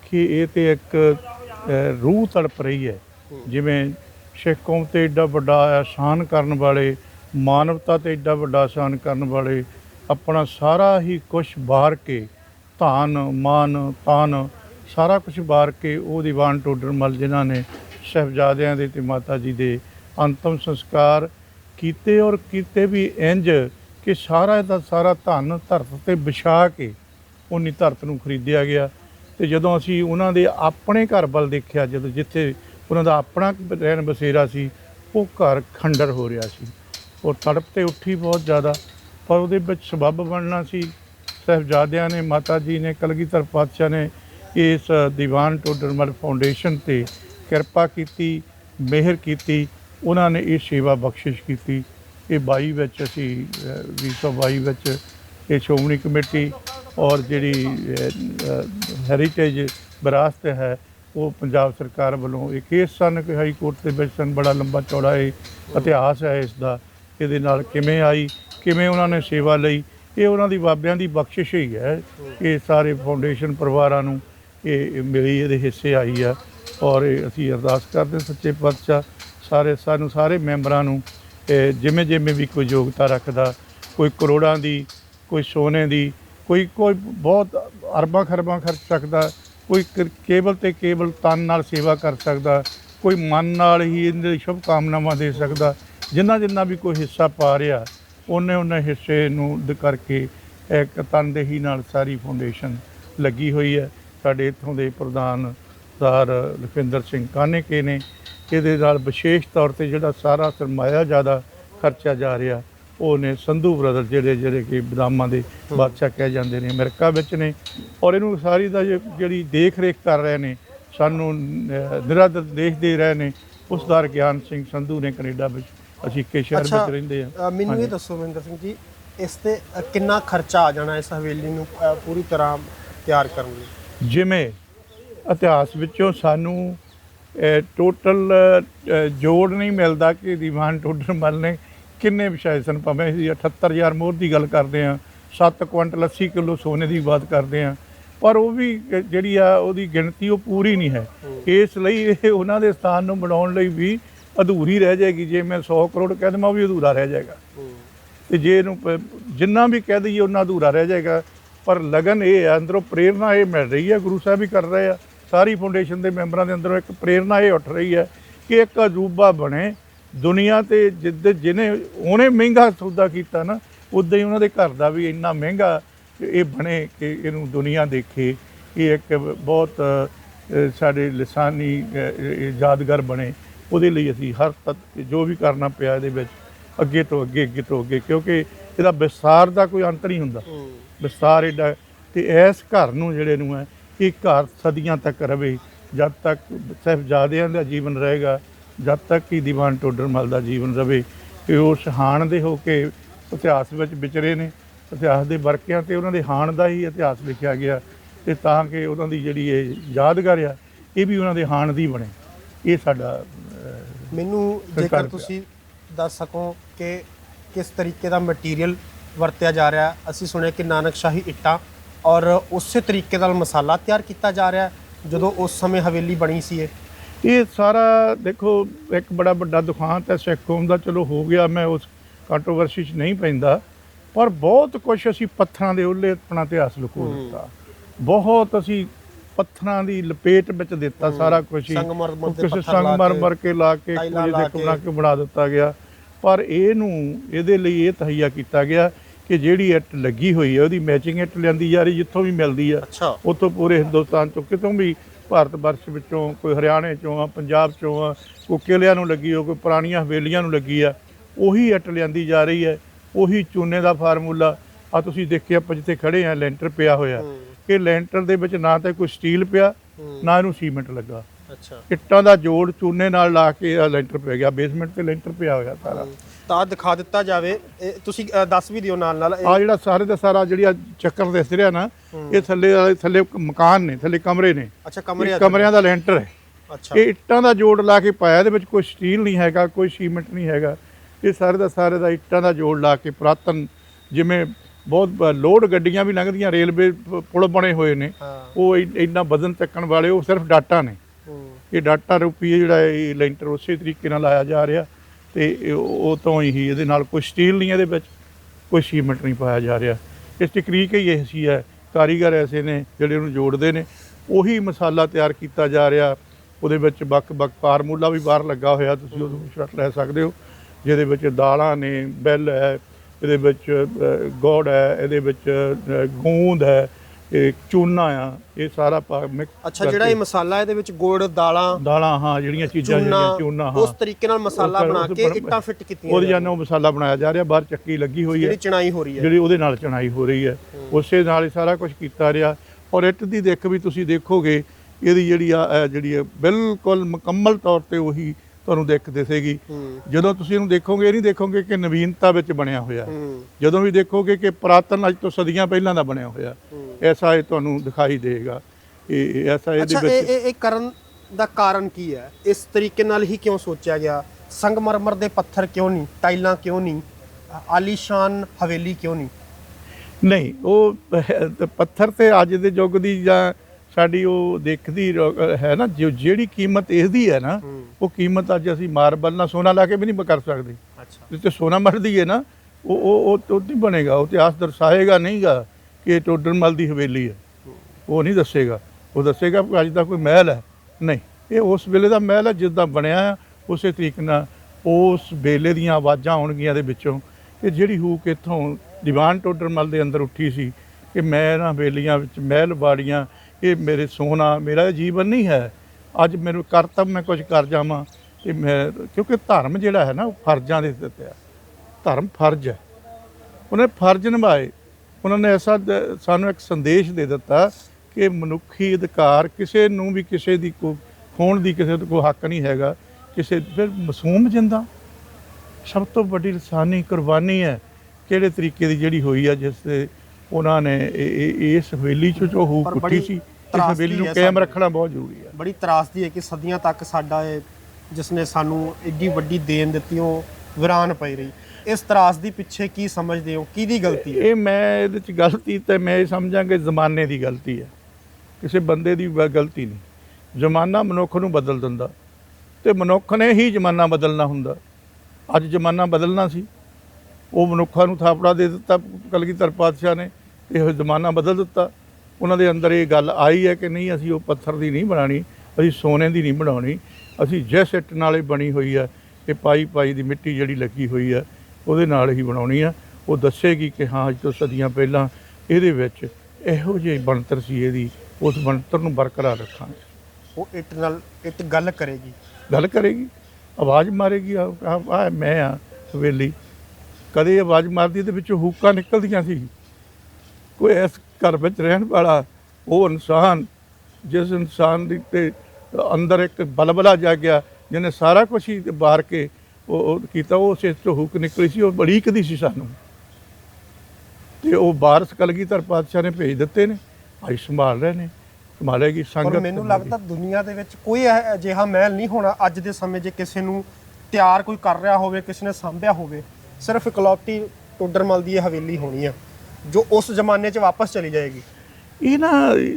ਕਿ ਇਹ ਤੇ ਇੱਕ ਰੂਹ ਤੜਪ ਰਹੀ ਹੈ। ਜਿਵੇਂ ਸਿੱਖ ਕੌਮ ਤੇ ਏਡਾ ਵੱਡਾ ਆਸਾਨ ਕਰਨ ਵਾਲੇ, ਮਾਨਵਤਾ ਤੇ ਏਡਾ ਵੱਡਾ ਆਸਾਨ ਕਰਨ ਵਾਲੇ ਆਪਣਾ ਸਾਰਾ ਹੀ ਕੁਝ ਬਾਹਰ ਕੇ ਧਾਨ, ਮਾਨ, ਤਾਨ, ਸਾਰਾ ਕੁਝ ਬਾਹਰ ਕੇ ਉਹ ਦੀਵਾਨ ਟੋਡਰ ਮਲ ਜਿਨ੍ਹਾਂ ਨੇ ਸਾਹਿਬਜ਼ਾਦਿਆਂ ਦੇ ਤੇ ਮਾਤਾ ਜੀ ਦੇ ਅੰਤਮ ਸੰਸਕਾਰ ਕੀਤੇ ਔਰ ਕੀਤੇ ਵੀ ਇੰਜ ਕਿ ਸਾਰਾ ਦਾ ਸਾਰਾ ਧਨ ਧਰਤ ਤੇ ਵਿਛਾ ਕੇ ਉਨੀ ਧਰਤ ਨੂੰ ਖਰੀਦਿਆ ਗਿਆ। ਤੇ ਜਦੋਂ ਅਸੀਂ ਉਹਨਾਂ ਦੇ ਆਪਣੇ ਘਰ ਵੱਲ ਦੇਖਿਆ, ਜਦੋਂ ਜਿੱਥੇ ਉਹਨਾਂ ਦਾ ਆਪਣਾ ਰਹਿਣ ਬਸੇਰਾ ਸੀ, ਉਹ ਘਰ ਖੰਡਰ ਹੋ ਰਿਹਾ ਸੀ। ਉਹ ਤੜਪ ਤੇ ਉੱਠੀ ਬਹੁਤ ਜ਼ਿਆਦਾ, ਪਰ ਉਹਦੇ ਵਿੱਚ ਸਬੱਬ ਬਣਨਾ ਸੀ ਸਾਹਿਬਜ਼ਾਦਿਆਂ ਨੇ ਮਾਤਾ ਜੀ ਨੇ ਕਲਗੀਧਰ ਪਾਤਸ਼ਾਹ ਨੇ ਇਸ ਦੀਵਾਨ ਟੋਡਰਮਲ ਫਾਊਂਡੇਸ਼ਨ ਤੇ ਕਿਰਪਾ ਕੀਤੀ ਮਿਹਰ ਕੀਤੀ ਉਹਨਾਂ ਨੇ ਇਹ ਸੇਵਾ ਬਖਸ਼ਿਸ਼ ਕੀਤੀ। ਇਹ 22 ਵਿੱਚ ਅਸੀਂ ਅਹ, 2022 ਵਿੱਚ ਇਹ ਸ਼੍ਰੋਮਣੀ ਕਮੇਟੀ ਔਰ ਜਿਹੜੀ ਹੈਰੀਟੇਜ ਵਿਰਾਸਤ ਹੈ ਉਹ ਪੰਜਾਬ ਸਰਕਾਰ ਵੱਲੋਂ ਇਹ ਕੇਸ ਸਨ ਕਿ ਹਾਈ ਕੋਰਟ ਦੇ ਵਿੱਚ ਸਨ ਬੜਾ ਲੰਬਾ ਚੌੜਾ ਇਹ ਇਤਿਹਾਸ ਹੈ ਇਸ ਦਾ। ਇਹਦੇ ਨਾਲ ਕਿਵੇਂ ਆਈ ਕਿਵੇਂ ਉਹਨਾਂ ਨੇ ਸੇਵਾ ਲਈ ਇਹ ਉਹਨਾਂ ਦੀ ਬਾਬਿਆਂ ਦੀ ਬਖਸ਼ਿਸ਼ ਹੀ ਹੈ। ਇਹ ਸਾਰੇ ਫਾਊਂਡੇਸ਼ਨ ਪਰਿਵਾਰਾਂ ਨੂੰ ਇਹ ਮਿਲੀ, ਇਹਦੇ ਹਿੱਸੇ ਆਈ ਆ ਔਰ ਇਹ ਅਸੀਂ ਅਰਦਾਸ ਕਰਦੇ ਹਾਂ ਸੱਚੇ ਪਾਤਸ਼ਾਹ ਸਾਰੇ ਸਾਨੂੰ ਸਾਰੇ ਮੈਂਬਰਾਂ ਨੂੰ ਜਿਵੇਂ ਜਿਵੇਂ ਵੀ ਕੋਈ ਯੋਗਤਾ ਰੱਖਦਾ, ਕੋਈ ਕਰੋੜਾਂ ਦੀ, ਕੋਈ ਸੋਨੇ ਦੀ, ਕੋਈ ਕੋਈ ਬਹੁਤ ਅਰਬਾਂ ਖਰਬਾਂ ਖਰਚ ਸਕਦਾ, ਕੋਈ ਕੇਵਲ ਤੇ ਕੇਵਲ ਤਨ ਨਾਲ ਸੇਵਾ ਕਰ ਸਕਦਾ, ਕੋਈ ਮਨ ਨਾਲ ਹੀ ਇਹਨਾਂ ਸ਼ੁਭ ਕਾਮਨਾਵਾਂ ਦੇ ਸਕਦਾ, ਜਿੰਨਾ ਜਿੰਨਾ ਵੀ ਕੋਈ ਹਿੱਸਾ ਪਾ ਰਿਹਾ ਉਹਨੇ ਉਹਨੇ ਹਿੱਸੇ ਨੂੰ ਦ ਕਰਕੇ ਇੱਕ ਤਨਦੇਹੀ ਨਾਲ ਸਾਰੀ ਫਾਊਂਡੇਸ਼ਨ ਲੱਗੀ ਹੋਈ ਹੈ। ਸਾਡੇ ਇੱਥੋਂ ਦੇ ਪ੍ਰਧਾਨ ਸਰ ਲਖਵਿੰਦਰ ਸਿੰਘ ਕਾਨੇਕੇ ਨੇ। ਇਹਦੇ ਨਾਲ ਵਿਸ਼ੇਸ਼ ਤੌਰ ਤੇ ਜਿਹੜਾ ਸਾਰਾ ਸਰਮਾਇਆ ਜ਼ਿਆਦਾ ਖਰਚਾ ਜਾ ਰਿਹਾ ਉਹ ਨੇ ਸੰਧੂ ਬ੍ਰਦਰ ਜਿਹੜੇ ਜਿਹੜੇ ਕਿ ਬਦਾਮਾਂ ਦੇ ਬਾਦਸ਼ਾਹ ਕਹਿ ਜਾਂਦੇ ਨੇ ਅਮਰੀਕਾ ਵਿੱਚ ਨੇ। ਔਰ ਇਹਨੂੰ ਸਾਰੀ ਦਾ ਜਿਹੜੀ ਦੇਖ ਰੇਖ ਕਰ ਰਹੇ ਨੇ ਸਾਨੂੰ ਨਿਰੰਤਰ ਦੇਖਦੇ ਰਹੇ ਨੇ ਉਸਦਾਰ ਗਿਆਨ ਸਿੰਘ ਸੰਧੂ ਨੇ ਕੈਨੇਡਾ ਵਿੱਚ ਅਸੀਂ ਕੇ ਸ਼ਹਿਰ ਵਿੱਚ ਰਹਿੰਦੇ ਹਾਂ। ਅ, ਮੈਨੂੰ ਇਹ। ਦੱਸੋ ਮਹਿੰਦਰ ਸਿੰਘ ਜੀ ਇਸ ਤੇ ਅ, ਕਿੰਨਾ ਖਰਚਾ ਆ ਜਾਣਾ ਇਸ ਹਵੇਲੀ ਨੂੰ ਅ, ਪੂਰੀ ਤਰ੍ਹਾਂ ਤਿਆਰ ਕਰਨ ਲਈ? ਜਿਵੇਂ ਇਤਿਹਾਸ ਵਿੱਚੋਂ ਸਾਨੂੰ ਟੋਟਲ ਜੋੜ ਨਹੀਂ ਮਿਲਦਾ ਕਿ ਦੀਵਾਨ ਟੋਡਰ ਮਲ ਨੇ ਕਿੰਨੇ ਵਿਛਾਏ ਸਨ ਭਾਵੇਂ ਅਸੀਂ 78000 ਮੋਹਰ ਦੀ ਗੱਲ ਕਰਦੇ ਹਾਂ 7 ਕੁਇੰਟਲ 80 ਕਿਲੋ ਸੋਨੇ ਦੀ ਬਾਤ ਕਰਦੇ ਹਾਂ ਪਰ ਉਹ ਵੀ ਅ, ਜਿਹੜੀ ਆ ਉਹਦੀ ਗਿਣਤੀ ਉਹ ਪੂਰੀ ਨਹੀਂ ਹੈ। ਇਸ ਲਈ ਇਹ ਉਹਨਾਂ ਦੇ ਸਥਾਨ ਨੂੰ ਬਣਾਉਣ ਲਈ ਵੀ ਅਧੂਰੀ ਰਹਿ ਜਾਏਗੀ ਜੇ ਮੈਂ 100 ਕਰੋੜ ਕਹਿ ਦੇਵਾਂ ਉਹ ਵੀ ਅਧੂਰਾ ਰਹਿ ਜਾਏਗਾ। ਤੇ ਜੇ ਇਹਨੂੰ ਪ- ਜਿੰਨਾ ਵੀ ਕਹਿ ਦਈਏ ਉਹਨਾਂ ਅਧੂਰਾ ਰਹਿ ਜਾਏਗਾ। ਪਰ ਲਗਨ ਇਹ ਆ ਅੰਦਰੋਂ ਪ੍ਰੇਰਣਾ ਇਹ ਮਿਲ ਰਹੀ ਹੈ ਗੁਰੂ ਸਾਹਿਬ ਵੀ ਕਰ ਰਹੇ ਆ। ਸਾਰੀ ਫਾਊਂਡੇਸ਼ਨ ਦੇ ਮੈਂਬਰਾਂ ਦੇ ਅੰਦਰੋਂ ਇੱਕ ਪ੍ਰੇਰਣਾ ਇਹ ਉੱਠ ਰਹੀ ਹੈ ਕਿ ਇੱਕ ਅਜੂਬਾ ਬਣੇ। ਦੁਨੀਆ ਤੇ ਜਿੱਦ ਜਿਹਨੇ ਉਹਨੇ ਮਹਿੰਗਾ ਸੌਦਾ ਕੀਤਾ ਨਾ ਉਦਾਂ ਹੀ ਉਹਨਾਂ ਦੇ ਘਰ ਦਾ ਵੀ ਇੰਨਾ ਮਹਿੰਗਾ ਕਿ ਇਹ ਬਣੇ ਕਿ ਇਹਨੂੰ ਦੁਨੀਆ ਦੇਖੇ। ਇਹ ਇੱਕ ਬਹੁਤ ਅ, ਸਾਡੇ ਲਿਸਾਨੀ ਅ, ਇਹ ਯਾਦਗਾਰ ਬਣੇ। ਉਹਦੇ ਲਈ ਅਸੀਂ ਹਰ ਤੱਕ ਜੋ ਵੀ ਕਰਨਾ ਪਿਆ ਇਹਦੇ ਵਿੱਚ ਅੱਗੇ ਤੋਂ ਅੱਗੇ ਅੱਗੇ ਤੋਂ ਅੱਗੇ ਕਿਉਂਕਿ ਇਹਦਾ ਵਿਸਤਾਰ ਦਾ ਕੋਈ ਅੰਤ ਨਹੀਂ ਹੁੰਦਾ। ਵਿਸਤਾਰ ਏਡਾ ਤੇ ਇਸ ਘਰ ਨੂੰ ਜਿਹੜੇ ਨੂੰ ਹੈ ਇਹ ਘਰ ਸਦੀਆਂ ਤੱਕ ਰਵੇ। ਜਦ ਤੱਕ ਸਾਹਿਬਜ਼ਾਦਿਆਂ ਦਾ ਜੀਵਨ ਰਹੇਗਾ ਜਦ ਤੱਕ ਕਿ ਦੀਵਾਨ ਟੋਡਰਮਲ ਦਾ ਜੀਵਨ ਰਵੇ ਕਿ ਉਹ ਸ਼ਹਾਨ ਦੇ ਹੋ ਕੇ ਇਤਿਹਾਸ ਵਿੱਚ ਵਿਚਰੇ ਨੇ। ਇਤਿਹਾਸ ਦੇ ਵਰਕਿਆਂ ਤੇ ਉਹਨਾਂ ਦੇ ਹਾਣ ਦਾ ਹੀ ਇਤਿਹਾਸ ਲਿਖਿਆ ਗਿਆ ਤੇ ਤਾਂ ਕਿ ਉਹਨਾਂ ਦੀ ਜਿਹੜੀ ਇਹ ਯਾਦਗਾਰ ਆ ਇਹ ਵੀ ਉਹਨਾਂ ਦੇ ਹਾਣ ਦੀ ਬਣੇ। ਇਹ ਸਾਡਾ ਮੈਨੂੰ ਜੇਕਰ। ਤੁਸੀਂ ਦੱਸ ਸਕੋ ਕਿ ਕਿਸ ਤਰੀਕੇ ਦਾ ਮਟੀਰੀਅਲ ਵਰਤਿਆ ਜਾ ਰਿਹਾ। ਅਸੀਂ ਸੁਣਿਆ ਕਿ ਨਾਨਕਸ਼ਾਹੀ ਇੱਟਾਂ ਔਰ ਉਸੇ ਤਰੀਕੇ ਨਾਲ ਮਸਾਲਾ ਤਿਆਰ ਕੀਤਾ ਜਾ ਰਿਹਾ ਜਦੋਂ ਉਸ ਸਮੇਂ ਹਵੇਲੀ ਬਣੀ ਸੀ ਇਹ ਇਹ ਸਾਰਾ ਦੇਖੋ ਇੱਕ ਬੜਾ ਵੱਡਾ ਦੁਖਾਂਤ ਹੈ ਸਿੱਖ ਕੌਮ ਦਾ ਚਲੋ ਹੋ ਗਿਆ ਮੈਂ ਉਸ ਕੰਟਰੋਵਰਸੀ 'ਚ ਨਹੀਂ ਪੈਂਦਾ ਪਰ ਬਹੁਤ ਕੁਝ ਅਸੀਂ ਪੱਥਰਾਂ ਦੇ ਉਹਲੇ ਆਪਣਾ ਇਤਿਹਾਸ ਲੁਕੋ। ਦਿੱਤਾ ਬਹੁਤ ਅਸੀਂ ਪੱਥਰਾਂ ਦੀ ਲਪੇਟ ਵਿੱਚ ਦਿੱਤਾ ਸਾਰਾ ਕੁਝ ਹੀ। ਸੰਗਮਰਮਰ ਦੇ ਕਿਸੇ ਪੱਥਰ ਲਾ ਸੰਗਮਰਮਰ ਕੇ ਲਾ ਕੇ ਟਾਈਲਾਂ ਲਾ ਦੇ ਬਣਾ ਕੇ। ਕੇ ਬਣਾ ਦਿੱਤਾ ਗਿਆ। ਪਰ ਇਹਨੂੰ ਇਹਦੇ ਲਈ ਇਹ ਤਹਈਆ ਕੀਤਾ ਗਿਆ ਕਿ ਜਿਹੜੀ ਇੱਟ ਲੱਗੀ ਹੋਈ ਹੈ ਉਹਦੀ ਮੈਚਿੰਗ ਇੱਟ ਲਿਆਂਦੀ ਜਾ ਰਹੀ ਜਿੱਥੋਂ ਵੀ ਮਿਲਦੀ ਆ। ਅੱਛਾ। ਉੱਥੋਂ ਪੂਰੇ ਹਿੰਦੁਸਤਾਨ ਚੋਂ ਕਿਤੋਂ ਵੀ ਭਾਰਤ ਵਰਸ਼ ਵਿੱਚੋਂ ਕੋਈ ਹਰਿਆਣੇ ਚੋਂ ਆ ਪੰਜਾਬ ਚੋਂ ਆ ਕੋਈ ਕਿਲਿਆਂ ਨੂੰ ਲੱਗੀ ਹੋ ਕੋਈ ਪੁਰਾਣੀਆਂ ਹਵੇਲੀਆਂ ਨੂੰ ਲੱਗੀ ਆ ਉਹੀ ਇੱਟ ਲਿਆਂਦੀ ਜਾ ਰਹੀ ਹੈ। ਉਹੀ ਚੂਨੇ ਦਾ ਫਾਰਮੂਲਾ। ਆ ਤੁਸੀਂ ਦੇਖਿਆ ਆਪਾਂ ਜਿੱਥੇ ਖੜੇ ਆ ਲੈਂਟਰ ਪਿਆ ਹੋਇਆ। ਹੂੰ, ਇਹ ਲੈਂਟਰ ਦੇ ਵਿੱਚ ਨਾ ਤਾਂ ਕੋਈ ਸਟੀਲ ਪਿਆ ਨਾ ਇਹਨੂੰ ਸੀਮੈਂਟ ਲੱਗਾ। ਅੱਛਾ। ਇੱਟਾਂ ਦਾ ਜੋੜ ਚੂਨੇ ਨਾਲ ਲਾ ਕੇ ਇਹ ਲੈਂਟਰ ਪੈ ਗਿਆ ਬੇਸਮੈਂਟ ਤੇ ਲੈਂਟਰ ਪਿਆ ਹੋਇਆ ਸਾਰਾ। ਤਾਂ ਦਿਖਾ ਦਿੱਤਾ ਜਾਵੇ ਇਹ ਤੁਸੀਂ ਅ, ਦੱਸ ਵੀ ਦਿਓ ਨਾਲ ਨਾਲ ਇਹ- ਆ ਜਿਹੜਾ ਸਾਰੇ ਦਾ ਸਾਰਾ ਜਿਹੜੀ ਆ ਚੱਕਰ ਦਿਸ ਰਿਹਾ ਨਾ। ਇਹ ਥੱਲੇ ਵਾਲੇ ਥੱਲੇ ਮਕਾਨ ਨੇ ਥੱਲੇ ਕਮਰੇ ਨੇ। ਅੱਛਾ ਇਹ ਕਮਰੇ ਕਮਰਿਆਂ ਦਾ ਲੈਂਟਰ ਹੈ। ਅੱਛਾ। ਇਹ ਇੱਟਾਂ ਦਾ ਜੋੜ ਲਾ ਕੇ ਪਾਇਆ ਇਹਦੇ ਵਿੱਚ ਕੋਈ ਸਟੀਲ ਨਹੀਂ ਹੈਗਾ ਕੋਈ ਸੀਮੈਂਟ ਨਹੀਂ ਹੈਗਾ। ਇਹ ਸਾਰੇ ਦਾ ਸਾਰੇ ਦਾ ਇੱਟਾਂ ਦਾ ਜੋੜ ਲਾ ਕੇ ਪੁਰਾਤਨ ਜਿਵੇਂ ਬਹੁਤ ਲੋਡ ਗੱਡੀਆਂ ਵੀ ਲੰਘਦੀਆਂ ਰੇਲਵੇ ਪੁਲ ਬਣੇ ਹੋਏ ਨੇ। ਉਹ ਇੰਨਾ ਵਜ਼ਨ ਚੱਕਣ ਵਾਲੇ ਉਹ ਸਿਰਫ ਡਾਟਾ ਨੇ। ਇਹ ਡਾਟਾ ਰੂਪੀ ਜਿਹੜਾ ਇਹ ਲੈਂਟਰ ਉਸੇ ਤਰੀਕੇ ਨਾਲ ਲਾਇਆ ਜਾ ਰਿਹਾ ਤੇ ਉਹ ਤੋਂ ਹੀ ਇਹਦੇ ਨਾਲ ਕੋਈ ਸਟੀਲ ਨਹੀਂ ਇਹਦੇ ਵਿੱਚ ਕੋਈ ਸੀਮੈਂਟ ਨਹੀਂ ਪਾਇਆ ਜਾ ਰਿਹਾ। ਇਸ ਤਕਰੀਕ ਹੀ ਇਹ ਸੀ ਹੈ ਕਾਰੀਗਰ ਐਸੇ ਨੇ ਜਿਹੜੇ ਉਹਨੂੰ ਜੋੜਦੇ ਨੇ। ਉਹੀ ਮਸਾਲਾ ਤਿਆਰ ਕੀਤਾ ਜਾ ਰਿਹਾ ਉਹਦੇ ਵਿੱਚ ਵੱਖ-ਵੱਖ ਫਾਰਮੂਲਾ ਵੀ ਬਾਹਰ ਲੱਗਾ ਹੋਇਆ ਤੁਸੀਂ ਉਹਨੂੰ ਸ਼ਰਟ ਲੈ ਸਕਦੇ ਹੋ ਜਿਹਦੇ ਵਿੱਚ ਦਾਲਾਂ ਨੇ ਬੈਲ ਹੈ ਇਹਦੇ ਵਿੱਚ ਗੁੜ ਹੈ ਇਹਦੇ ਵਿੱਚ ਗੂੰਦ ਹੈ ਇਹ ਚੂਨਾ ਆ ਇਹ ਸਾਰਾ ਮਿਕਸ ਅੱਛਾ ਜਿਹੜਾ ਇਹ ਮਸਾਲਾ ਇਹਦੇ ਵਿੱਚ ਗੁੜ ਦਾਲਾਂ ਦਾਲਾਂ ਹਾਂ ਜਿਹੜੀਆਂ ਚੀਜ਼ਾਂ ਜਿਹੜੀਆਂ ਚੂਨਾ ਹਾਂ। ਉਸ ਤਰੀਕੇ ਨਾਲ ਮਸਾਲਾ ਬਣਾ ਕੇ ਇੱਟਾਂ ਫਿੱਟ ਕੀਤੀਆਂ ਉਹਦੇ। ਜਾਨੋਂ ਮਸਾਲਾ ਬਣਾਇਆ ਜਾ ਰਿਹਾ ਬਾਹਰ ਚੱਕੀ ਲੱਗੀ ਹੋਈ ਹੈ। ਜਿਹੜੀ ਚਣਾਈ ਹੋ ਰਹੀ ਹੈ। ਜਿਹੜੀ ਉਹਦੇ ਨਾਲ ਚਣਾਈ ਹੋ ਰਹੀ ਹੈ। ਉਸੇ ਨਾਲ ਹੀ ਸਾਰਾ ਕੁਝ ਕੀਤਾ ਰਿਹਾ। ਔਰ ਇੱਟ ਦੀ ਦੇਖ ਵੀ ਤੁਸੀਂ ਦੇਖੋਗੇ ਇਹਦੀ ਜਿਹੜੀ ਆ ਜਿਹੜੀ ਬਿਲਕੁਲ ਮੁਕੰਮਲ ਤੌਰ ਤੇ ਉਹੀ ਤੁਹਾਨੂੰ ਦਿੱਖ ਦਿਸੇਗੀ। ਜਦੋਂ ਤੁਸੀਂ ਇਹਨੂੰ ਦੇਖੋਗੇ ਇਹ ਨਹੀਂ ਦੇਖੋਗੇ ਕਿ ਨਵੀਨਤਾ ਵਿੱਚ ਬਣਿਆ ਹੋਇਆ। ਜਦੋਂ ਵੀ ਦੇਖੋਗੇ ਕਿ ਪੁਰਾਤਨ ਅੱਜ ਤੋਂ ਸਦੀਆਂ ਪਹਿਲਾਂ ਦਾ ਬਣਿਆ ਹੋਇਆ। ਐਸਾ ਇਹ ਤੁਹਾਨੂੰ ਦਿਖਾਈ ਦੇਗਾ। ਇਹ ਐਸਾ ਇਹਦੇ ਵਿੱਚ ਇਹ ਇਹ ਕਰਨ ਦਾ ਕਾਰਨ ਕੀ ਹੈ? ਇਸ ਤਰੀਕੇ ਨਾਲ ਹੀ ਕਿਉਂ ਸੋਚਿਆ ਗਿਆ? ਸੰਗਮਰਮਰ ਦੇ ਪੱਥਰ ਕਿਉਂ ਨਹੀਂ? ਟਾਈਲਾਂ ਕਿਉਂ ਨਹੀਂ? ਆਲੀਸ਼ਾਨ ਹਵੇਲੀ ਕਿਉਂ ਨਹੀਂ? ਨਹੀਂ ਉਹ ਪੱਥਰ ਤੇ ਅੱਜ ਦੇ ਯੁੱਗ ਦੀ ਜਾਂ ਸਾਡੀ ਉਹ ਦੇਖਦੀ ਰ- ਹੈ ਨਾ ਜੋ ਜਿਹੜੀ ਕੀਮਤ ਇਹਦੀ ਹੈ ਨਾ ਹੂੰ। ਉਹ ਕੀਮਤ ਅੱਜ ਅਸੀਂ ਮਾਰਬਲ ਨਾਲ ਸੋਨਾ ਲਾ ਕੇ ਵੀ ਨਹੀਂ ਕਰ ਸਕਦੇ। ਅੱਛਾ। ਜਿੱਤੇ ਸੋਨਾ ਮਰਦੀ ਹੈ ਨਾ ਉਹ ਉਹ ਉਹ ਉਹ ਨਹੀਂ ਬਣੇਗਾ ਉਹ ਇਤਿਹਾਸ ਦਰਸਾਏਗਾ ਨਹੀਂਗਾ ਕਿ ਇਹ ਟੋਡਰਮਲ ਦੀ ਹਵੇਲੀ ਹੈ। ਉਹ ਨਹੀਂ ਦੱਸੇਗਾ। ਉਹ ਦੱਸੇਗਾ ਕਿ ਅੱਜ ਦਾ ਕੋਈ ਮਹਿਲ ਹੈ। ਨਹੀਂ ਇਹ ਉਸ ਵੇਲੇ ਦਾ ਮਹਿਲ ਹੈ ਜਿੱਦਾਂ ਬਣਿਆ ਆ ਉਸੇ ਤਰੀਕੇ ਨਾਲ ਉਸ ਵੇਲੇ ਦੀਆਂ ਆਵਾਜ਼ਾਂ ਆਉਣਗੀਆਂ ਦੇ ਵਿੱਚੋਂ ਕਿ ਜਿਹੜੀ ਹੂਕ ਇੱਥੋਂ ਦੀਵਾਨ ਟੋਡਰਮਲ ਦੇ ਅੰਦਰ ਉੱਠੀ ਸੀ ਕਿ ਮੈਂ ਇਹਨਾਂ ਹਵੇਲੀਆਂ ਵਿੱਚ ਮਹਿਲ ਬਾੜੀਆਂ ਇਹ ਮੇਰੇ ਸੋਨਾ ਮੇਰਾ ਜੀਵਨ ਨਹੀਂ ਹੈ। ਅੱਜ ਮੈਨੂੰ ਕਰਤੱਵ ਮੈਂ ਕੁਝ ਕਰ ਜਾਵਾਂ ਕਿ ਮੈਂ ਕਿਉਂਕਿ ਧਰਮ ਜਿਹੜਾ ਹੈ ਨਾ ਉਹ ਫਰਜ਼ਾਂ ਦੇ ਦਿੱਤੇ ਆ। ਧਰਮ ਫਰਜ਼ ਹੈ। ਉਹਨੇ ਫਰਜ਼ ਨਿਭਾਏ। ਉਹਨਾਂ ਨੇ ਐਸਾ ਸਾਨੂੰ ਇੱਕ ਸੰਦੇਸ਼ ਦੇ ਦਿੱਤਾ ਕਿ ਮਨੁੱਖੀ ਅਧਿਕਾਰ ਕਿਸੇ ਨੂੰ ਵੀ ਕਿਸੇ ਦੀ ਕੋ ਖੋਣ ਦੀ ਕਿਸੇ ਦਾ ਕੋਈ ਹੱਕ ਨਹੀਂ ਹੈਗਾ। ਕਿਸੇ ਫਿਰ ਮਾਸੂਮ ਜਿੰਦਾ। ਸਭ ਤੋਂ ਵੱਡੀ ਇਨਸਾਨੀ ਕੁਰਬਾਨੀ ਹੈ। ਕਿਹੜੇ ਤਰੀਕੇ ਦੀ ਜਿਹੜੀ ਹੋਈ ਆ ਜਿਸ ਤੇ ਉਹਨਾਂ ਨੇ ਇਸ ਹਵੇਲੀ ਚੋਂ ਜੋ ਉੱਠੀ ਬੜੀ ਸੀ। ਹਵੇਲੀ ਨੂੰ ਕਾਇਮ। ਰੱਖਣਾ ਬਹੁਤ ਜ਼ਰੂਰੀ ਹੈ। ਬੜੀ ਤਰਾਸਦੀ ਹੈ ਕਿ ਸਦੀਆਂ ਤੱਕ ਸਾਡਾ ਇਹ ਜਿਸ ਨੇ ਸਾਨੂੰ ਏਡੀ ਵੱਡੀ ਦੇਣ ਦਿੱਤੀ ਉਹ ਵਿਰਾਨ ਪਈ ਰਹੀ। ਇਸ ਤਰਾਸਦੀ ਪਿੱਛੇ ਕੀ ਸਮਝਦੇ ਹੋ? ਕਿਹਦੀ ਗਲਤੀ ਹੈ? ਇਹ ਮੈਂ ਇਹਦੇ ਚ ਗਲਤੀ ਤੇ ਮੈਂ ਇਹ ਸਮਝਾਂ ਕਿ ਜ਼ਮਾਨੇ ਦੀ ਗਲਤੀ ਹੈ। ਕਿਸੇ ਬੰਦੇ ਦੀ ਗਲਤੀ ਨਹੀਂ। ਜ਼ਮਾਨਾ ਮਨੁੱਖ ਨੂੰ ਬਦਲ ਦਿੰਦਾ। ਤੇ ਮਨੁੱਖ ਨੇ ਹੀ ਜ਼ਮਾਨਾ ਬਦਲਣਾ ਹੁੰਦਾ। ਅੱਜ ਜ਼ਮਾਨਾ ਬਦਲਣਾ ਸੀ। ਉਹ ਮਨੁੱਖਾਂ ਨੂੰ ਥਾਪੜਾ ਦੇ ਦਿੱਤਾ। ਕਲਗੀਧਰ ਪਾਤਸ਼ਾਹ ਨੇ ਤੇ ਇਹ ਜ਼ਮਾਨਾ ਬਦਲ ਦਿੱਤਾ। ਉਹਨਾਂ ਦੇ ਅੰਦਰ ਇਹ ਗੱਲ ਆਈ ਹੈ ਕਿ ਨਹੀਂ ਅਸੀਂ ਉਹ ਪੱਥਰ ਦੀ ਨਹੀਂ ਬਣਾਣੀ ਅਸੀਂ ਸੋਨੇ ਦੀ ਨਹੀਂ ਬਣਾਉਣੀ ਅਸੀਂ ਜਿਸ ਇੱਟ ਨਾਲੇ ਬਣੀ ਹੋਈ ਹੈ ਇਹ ਪਾਈ ਪਾਈ ਦੀ ਮਿੱਟੀ ਜਿਹੜੀ ਲੱਗੀ ਹੋਈ ਹੈ ਉਹਦੇ ਨਾਲ ਹੀ ਬਣਾਉਣੀ ਆ। ਉਹ ਦੱਸੇਗੀ ਕਿ ਹਾਂ ਅੱਜ ਤੋਂ ਸਦੀਆਂ ਪਹਿਲਾਂ ਇਹਦੇ ਵਿੱਚ ਇਹੋ ਜਿਹੀ ਬਣਤਰ ਸੀ ਇਹਦੀ ਉਸ ਬਣਤਰ ਨੂੰ ਬਰਕਰਾਰ ਰੱਖਾਂਗੇ। ਉਹ ਇੱਟ ਨਾਲ ਇੱਟ ਗੱਲ ਕਰੇਗੀ। ਗੱਲ ਕਰੇਗੀ? ਆਵਾਜ਼ ਮਾਰੇਗੀ? ਆ ਆ ਮੈਂ ਆ ਹਵੇਲੀ ਕਦੇ ਆਵਾਜ਼ ਮਾਰਦੀ ਤੇ ਵਿੱਚੋਂ ਹੂਕਾਂ ਨਿਕਲਦੀਆਂ ਸੀ। ਕੋਈ ਇਸ ਘਰ ਵਿੱਚ ਰਹਿਣ ਵਾਲਾ ਉਹ ਇਨਸਾਨ ਜਿਸ ਇਨਸਾਨ ਦੀ ਤੇ ਅੰਦਰ ਇੱਕ ਬਲਬਲਾ ਜਾਗਿਆ ਜਿਹਨੇ ਸਾਰਾ ਕੁਝ ਹੀ ਬਾਰ ਕੇ ਉਹ ਕੀਤਾ ਉਹ ਸੇ ਤੋਂ ਹੁੱਕ ਨਿਕਲੀ ਸੀ ਉਹ ਬੜੀ ਕਦੀ ਸੀ ਸਾਨੂੰ। ਤੇ ਉਹ ਬਾਰਸ ਕਲਗੀਧਰ ਪਾਤਸ਼ਾਹ ਨੇ ਭੇਜ ਦਿੱਤੇ ਨੇ ਭਾਈ ਸੰਭਾਲ ਰਹੇ ਨੇ ਸੰਭਾਲੇਗੀ ਪਰ ਸੰਗਤ ਮੈਨੂੰ ਲੱਗਦਾ ਦੁਨੀਆ ਦੇ ਵਿੱਚ ਕੋਈ ਅਜਿਹਾ ਮਹਿਲ ਨਹੀਂ ਹੋਣਾ ਅੱਜ ਦੇ ਸਮੇਂ ਜੇ ਕਿਸੇ ਨੂੰ ਤਿਆਰ ਕੋਈ ਕਰ ਰਿਹਾ ਹੋਵੇ ਕਿਸੇ ਨੇ ਸਾਂਭਿਆ ਹੋਵੇ ਸਿਰਫ ਇਕਲੌਤੀ ਟੋਡਰਮਲ ਦੀ ਇਹ ਹਵੇਲੀ ਹੋਣੀ ਆ। ਜੋ ਉਸ ਜ਼ਮਾਨੇ 'ਚ ਵਾਪਸ ਚਲੀ ਜਾਏਗੀ। ਇਹ ਨਾ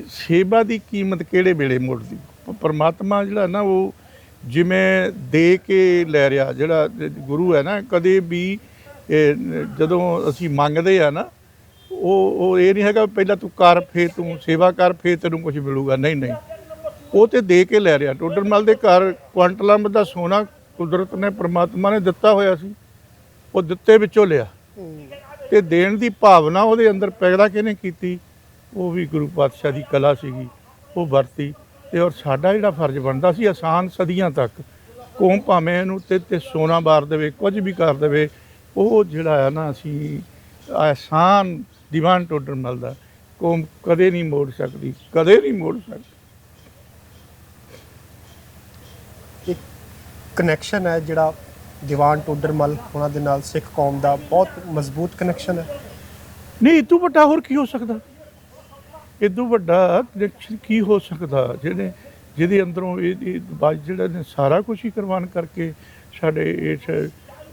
ਸੇਵਾ ਦੀ ਕੀਮਤ ਕਿਹੜੇ ਵੇਲੇ ਮੁੜਦੀ? ਪਰਮਾਤਮਾ ਜਿਹੜਾ ਨਾ ਉਹ ਜਿਵੇਂ ਦੇ ਕੇ ਲੈ ਰਿਹਾ ਜਿਹੜਾ ਗੁਰੂ ਹੈ ਨਾ ਕਦੇ ਵੀ ਜਦੋਂ ਅਸੀਂ ਮੰਗਦੇ ਆ ਨਾ ਉਹ ਉਹ ਇਹ ਨਹੀਂ ਹੈਗਾ ਪਹਿਲਾਂ ਤੂੰ ਕਰ ਫੇਰ ਤੂੰ ਸੇਵਾ ਕਰ ਫੇਰ ਤੈਨੂੰ ਕੁਝ ਮਿਲੂਗਾ। ਨਹੀਂ ਨਹੀਂ। ਉਹ ਤੇ ਦੇ ਕੇ ਲੈ ਰਿਹਾ। ਟੋਡਰਮਲ ਦੇ ਘਰ ਕੁਆਂਟਲਾਂ ਦਾ ਸੋਨਾ ਕੁਦਰਤ ਨੇ ਪ੍ਰਮਾਤਮਾ ਨੇ ਦਿੱਤਾ ਹੋਇਆ ਸੀ। ਉਹ ਦਿੱਤੇ ਵਿੱਚੋਂ ਲਿਆ। ਤੇ ਦੇਣ ਦੀ ਭਾਵਨਾ ਉਹਦੇ ਅੰਦਰ ਪੈਦਾ ਕਿਹਨੇ ਕੀਤੀ? ਉਹ ਵੀ ਗੁਰੂ ਪਾਤਸ਼ਾਹ ਦੀ ਕਲਾ ਸੀਗੀ, ਉਹ ਵਰਤੀ ਤੇ ਔਰ ਸਾਡਾ ਜਿਹੜਾ ਫਰਜ਼ ਬਣਦਾ ਸੀ ਆਸਾਨ ਸਦੀਆਂ ਤੱਕ, ਕੌਮ ਭਾਵੇਂ ਇਹਨੂੰ ਤੇ ਤੇ ਸੋਨਾ ਬਾਰ ਦੇਵੇ, ਕੁਝ ਵੀ ਕਰ ਦੇਵੇ, ਉਹ ਜਿਹੜਾ ਆ ਨਾ ਅਸੀਂ ਆਸਾਨ ਦੀਵਾਨ ਟੋਡਰ ਮਿਲਦਾ। ਕੌਮ ਕਦੇ ਨਹੀਂ ਮੋੜ ਸਕਦੀ, ਕਦੇ ਨਹੀਂ ਮੋੜ ਸਕਦੀ। ਇੱਕ ਕਨੈਕਸ਼ਨ ਹੈ ਜਿਹੜਾ ਦੀਵਾਨ ਟੋਡਰਮਲ ਉਹਨਾਂ ਦੇ ਨਾਲ ਸਿੱਖ ਕੌਮ ਦਾ ਬਹੁਤ ਮਜ਼ਬੂਤ ਕਨੈਕਸ਼ਨ ਹੈ। ਨਹੀਂ ਇਦੋਂ ਵੱਡਾ ਹੋਰ ਕੀ ਹੋ ਸਕਦਾ? ਇਦੋਂ ਵੱਡਾ ਕਨੈਕਸ਼ਨ ਕੀ ਹੋ ਸਕਦਾ? ਜਿਹੜੇ ਜਿਹਦੇ ਅੰਦਰੋਂ ਇਹ ਬਾਜ ਜਿਹੜਾ ਨੇ ਸਾਰਾ ਕੁਝ ਹੀ ਕੁਰਬਾਨ ਕਰਕੇ ਸਾਡੇ ਇਸ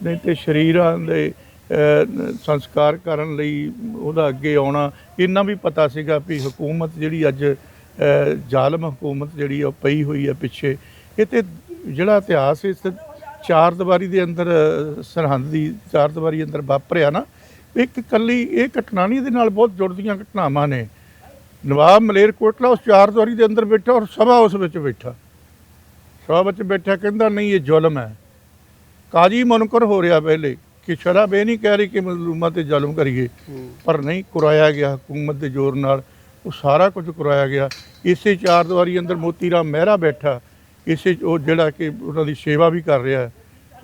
ਨਹੀਂ ਤੇ ਸ਼ਰੀਰਾਂ ਦੇ ਸੰਸਕਾਰ ਕਰਨ ਲਈ ਉਹਦਾ ਅੱਗੇ ਆਉਣਾ, ਇੰਨਾ ਵੀ ਪਤਾ ਸੀਗਾ ਵੀ ਹਕੂਮਤ ਜਿਹੜੀ ਅੱਜ ਜ਼ਾਲਮ ਹਕੂਮਤ ਜਿਹੜੀ ਆ ਉਹ ਪਈ ਹੋਈ ਹੈ ਪਿੱਛੇ। ਇਹ ਤੇ ਜਿਹੜਾ ਇਤਿਹਾਸ ਇਸ ਚਾਰ ਦੀਵਾਰੀ ਦੇ ਅੰਦਰ ਸਰਹੰਦ ਦੀ ਚਾਰ ਦੀਵਾਰੀ ਅੰਦਰ ਵਾਪਰਿਆ ਨਾ, ਇੱਕ ਇਕੱਲੀ ਇਹ ਘਟਨਾ ਨਹੀਂ, ਇਹਦੇ ਨਾਲ ਬਹੁਤ ਜੁੜਦੀਆਂ ਘਟਨਾਵਾਂ ਨੇ। ਨਵਾਬ ਮਲੇਰਕੋਟਲਾ ਉਸ ਚਾਰ ਦੀਵਾਰੀ ਦੇ ਅੰਦਰ ਬੈਠਾ ਔਰ ਸਭਾ ਉਸ ਵਿੱਚ ਬੈਠਾ। ਸਭਾ ਵਿੱਚ ਬੈਠਾ ਕਹਿੰਦਾ, ਨਹੀਂ, ਇਹ ਜ਼ੁਲਮ ਹੈ। ਕਾਜੀ ਮੁਨਕਰ ਹੋ ਰਿਹਾ ਪਹਿਲੇ ਕਿ ਸ਼ਰਾਬ ਇਹ ਨਹੀਂ ਕਹਿ ਰਹੀ ਕਿ ਮਜ਼ਲੂਮਾਂ ਤੇ ਜ਼ੁਲਮ ਕਰੀਏ। ਪਰ ਨਹੀਂ, ਕੁਰਾਇਆ ਗਿਆ ਹਕੂਮਤ ਦੇ ਜ਼ੋਰ ਨਾਲ। ਉਹ ਸਾਰਾ ਕੁਝ ਕੁਰਾਇਆ ਗਿਆ। ਇਸੇ ਚਾਰ ਦੀਵਾਰੀ ਅੰਦਰ ਮੋਤੀ ਰਾਮ ਮਹਿਰਾ ਬੈਠਾ। ਇਸੇ ਉਹ ਜਿਹੜਾ ਕਿ ਉਹਨਾਂ ਦੀ ਸੇਵਾ ਵੀ ਕਰ ਰਿਹਾ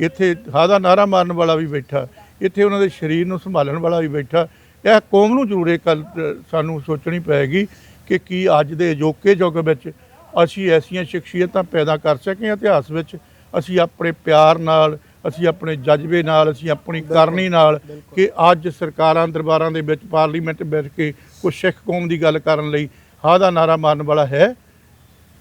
ਇੱਥੇ ਹਾਦਾ ਨਾਰਾ ਮਾਰਨ ਵਾਲਾ ਵੀ ਬੈਠਾ। ਇੱਥੇ ਉਹਨਾਂ ਦੇ ਸਰੀਰ ਨੂੰ ਸੰਭਾਲਣ ਵਾਲਾ ਵੀ ਬੈਠਾ। ਇਹ ਕੌਮ ਨੂੰ ਜ਼ਰੂਰ ਇਹ ਅ, ਸਾਨੂੰ ਸੋਚਣੀ ਪਏਗੀ ਕਿ ਕੀ ਅੱਜ ਦੇ ਅਜੋਕੇ ਯੁੱਗ ਵਿੱਚ ਅਸੀਂ ਐਸੀਆਂ ਸ਼ਖਸੀਅਤਾਂ ਪੈਦਾ ਕਰ ਸਕੇ ਇਤਿਹਾਸ ਵਿੱਚ। ਅਸੀਂ ਆਪਣੇ ਪਿਆਰ ਨਾਲ ਅਸੀਂ ਆਪਣੇ ਜਜ਼ਬੇ ਨਾਲ ਅਸੀਂ ਆਪਣੀ ਕਰਨੀ ਨਾਲ ਕਿ ਅੱਜ ਸਰਕਾਰਾਂ ਦਰਬਾਰਾਂ ਦੇ ਵਿੱਚ ਪਾਰਲੀਮੈਂਟ ਵਿੱਚ ਕੇ ਕੋਈ ਸਿੱਖ ਕੌਮ ਦੀ ਗੱਲ ਕਰਨ ਲਈ ਹਾਂ ਦਾ ਨਾਰਾ ਮਾਰਨ ਵਾਲਾ ਹੈ।